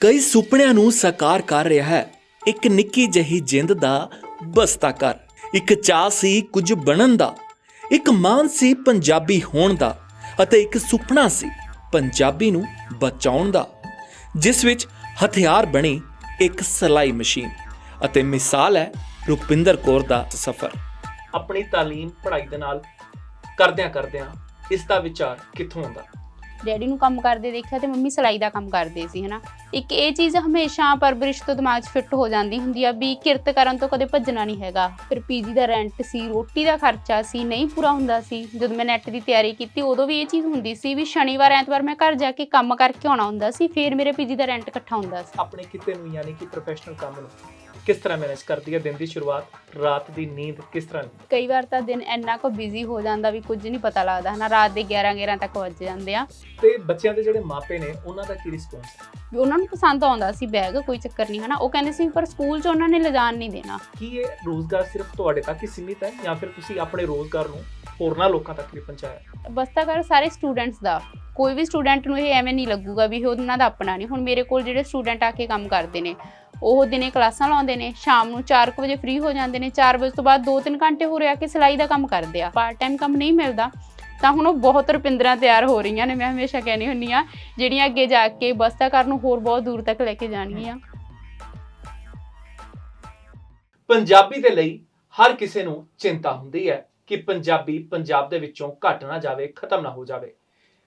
ਕਈ ਸੁਪਨਿਆਂ ਨੂੰ ਸਾਕਾਰ ਕਰ ਰਿਹਾ ਹੈ। ਇੱਕ ਨਿੱਕੀ ਜਿਹੀ ਜਿੰਦ ਦਾ ਬਸਤਾ ਕਰ ਇੱਕ ਚਾਹ ਸੀ ਕੁਝ ਬਣਨ ਦਾ। ਇੱਕ ਮਾਨ ਸੀ ਪੰਜਾਬੀ ਹੋਣ ਦਾ। ਅਤੇ ਇੱਕ ਸੁਪਨਾ ਸੀ ਪੰਜਾਬੀ ਨੂੰ ਬਚਾਉਣ ਦਾ। ਜਿਸ ਵਿੱਚ ਹਥਿਆਰ ਬਣੀ ਇੱਕ ਸਲਾਈ ਮਸ਼ੀਨ। ਅਤੇ ਮਿਸਾਲ ਹੈ ਰੁਪਿੰਦਰ ਕੌਰ ਦਾ ਸਫ਼ਰ। ਆਪਣੀ ਤਾਲੀਮ ਪੜ੍ਹਾਈ ਦੇ ਨਾਲ ਕਰਦਿਆਂ ਕਰਦਿਆਂ ਇਸ ਦਾ ਵਿਚਾਰ ਕਿੱਥੋਂ ਆਉਂਦਾ? ਡੈਡੀ ਨੂੰ ਕੰਮ ਕਰਦੇ ਦੇਖਿਆ ਤੇ ਮੰਮੀ ਸਿਲਾਈ ਦਾ ਕੰਮ ਕਰਦੇ ਸੀ, ਹਨਾ? ਇੱਕ ਇਹ ਚੀਜ਼ ਹਮੇਸ਼ਾ ਪਰਵਰਿਸ਼ ਤੋਂ ਦਿਮਾਗ 'ਚ ਫਿੱਟ ਹੋ ਜਾਂਦੀ ਹੁੰਦੀ ਆ ਵੀ ਕਿਰਤ ਕਰਨ ਤੋਂ ਕਦੇ ਭੱਜਣਾ ਨਹੀਂ ਹੈਗਾ। ਫਿਰ ਪੀਜੀ ਦਾ ਰੈਂਟ ਸੀ, ਰੋਟੀ ਦਾ ਖਰਚਾ ਸੀ, ਨਹੀਂ ਪੂਰਾ ਹੁੰਦਾ ਸੀ। ਜਦੋਂ ਮੈਂ ਨੈਟ ਦੀ ਤਿਆਰੀ ਕੀਤੀ, ਉਦੋਂ ਵੀ ਇਹ ਚੀਜ਼ ਹੁੰਦੀ ਸੀ ਵੀ ਸ਼ਨੀਵਾਰ, ਐਤਵਾਰ ਮੈਂ ਘਰ ਜਾ ਕੇ ਕੰਮ ਕਰਕੇ ਆਉਣਾ ਹੁੰਦਾ ਸੀ, ਫਿਰ ਮੇਰੇ ਪੀਜੀ ਦਾ ਰੈਂਟ ਇਕੱਠਾ ਹੁੰਦਾ ਸੀ। ਆਪਣੇ ਕਿਤੇ ਨੂੰ, ਯਾਨੀ ਕਿ ਪ੍ਰੋਫੈਸ਼ਨਲ ਕੰਮ ਨੂੰ। ਕਿਸ ਤਰ੍ਹਾਂ ਮੈਨੇਜ ਕਰਦੀ ਹੈ ਦਿਨ ਦੀ ਸ਼ੁਰੂਆਤ ਰਾਤ ਦੀ ਨੀਂਦ ਕਿਸ ਤਰ੍ਹਾਂ? ਕਈ ਵਾਰ ਤਾਂ ਦਿਨ ਇੰਨਾ ਕੁ ਬਿਜ਼ੀ ਹੋ ਜਾਂਦਾ ਵੀ ਕੁਝ ਨਹੀਂ ਪਤਾ ਲੱਗਦਾ ਹਨਾ? ਰਾਤ ਦੇ 11 11 ਤੱਕ ਵੱਜ ਜਾਂਦੇ ਆ। ਤੇ ਬੱਚਿਆਂ ਦੇ ਜਿਹੜੇ ਮਾਪੇ ਨੇ ਉਹਨਾਂ ਦਾ ਕੀ ਰਿਸਪੌਂਸ ਹੈ? ਵੀ ਉਹਨਾਂ ਨੂੰ ਪਸੰਦ ਆਉਂਦਾ ਸੀ ਬੈਗ ਕੋਈ ਚੱਕਰ ਨਹੀਂ ਹਨਾ? ਉਹ ਕਹਿੰਦੇ ਸੀ ਪਰ ਸਕੂਲ 'ਚ ਉਹਨਾਂ ਨੇ ਲਿਜਾਣ ਨਹੀਂ ਦੇਣਾ। ਕੀ ਇਹ ਰੋਜ਼ਗਾਰ ਸਿਰਫ ਤੁਹਾਡੇ ਤੱਕ ਹੀ ਸੀਮਿਤ ਹੈ ਜਾਂ ਫਿਰ ਤੁਸੀਂ ਆਪਣੇ ਰੋਜ਼ਗਾਰ ਨੂੰ ਹੋਰਨਾਂ ਲੋਕਾਂ ਤੱਕ ਵੀ ਪਹੁੰਚਾਇਆ? ਬਸਤਾ ਕਰ ਸਾਰੇ ਸਟੂਡੈਂਟਸ ਦਾ। ਕੋਈ ਵੀ ਸਟੂਡੈਂਟ ਨੂੰ ਇਹ ਐਵੇਂ ਨਹੀਂ ਲੱਗੂਗਾ ਵੀ ਇਹ ਉਹਨਾਂ ਦਾ ਆਪਣਾ ਨਹੀਂ। ਹੁਣ ਮੇਰੇ ਕੋਲ ਜਿਹੜੇ ਸਟੂਡੈਂਟ ਆ ਕੇ ਕੰਮ ਕਰਦੇ ਨੇ ਉਹ ਦਿਨੇ ਕਲਾਸਾਂ ਲਾਉਂਦੇ ਨੇ, ਸ਼ਾਮ ਨੂੰ 4 ਵਜੇ ਫ੍ਰੀ ਹੋ ਜਾਂਦੇ ਨੇ 4 ਵਜੇ ਤੋਂ ਬਾਅਦ 2-3 ਘੰਟੇ ਹੋ ਰਿਹਾ ਕਿ ਸਿਲਾਈ ਦਾ ਕੰਮ ਕਰਦੇ ਆ। ਪਾਰਟ ਟਾਈਮ ਕੰਮ ਨਹੀਂ ਮਿਲਦਾ। ਤਾਂ ਹੁਣ ਉਹ ਬਹੁਤ ਰੁਪਿੰਦਰਾਂ ਤਿਆਰ ਹੋ ਰਹੀਆਂ ਨੇ, ਮੈਂ ਹਮੇਸ਼ਾ ਕਹਿੰਦੀ ਹੁੰਨੀ ਆ ਜਿਹੜੀਆਂ ਅੱਗੇ ਜਾ ਕੇ ਬਸਤਾ ਕਰ ਨੂੰ ਹੋਰ ਬਹੁਤ ਦੂਰ ਤੱਕ ਲੈ ਕੇ ਜਾਣਗੀਆਂ। ਪੰਜਾਬੀ ਦੇ ਲਈ ਹਰ ਕਿਸੇ ਨੂੰ ਚਿੰਤਾ ਹੁੰਦੀ ਹੈ ਕਿ ਪੰਜਾਬੀ ਪੰਜਾਬ ਦੇ ਵਿੱਚੋਂ ਘਟ ਨਾ ਜਾਵੇ, ਖਤਮ ਨਾ ਹੋ ਜਾਵੇ।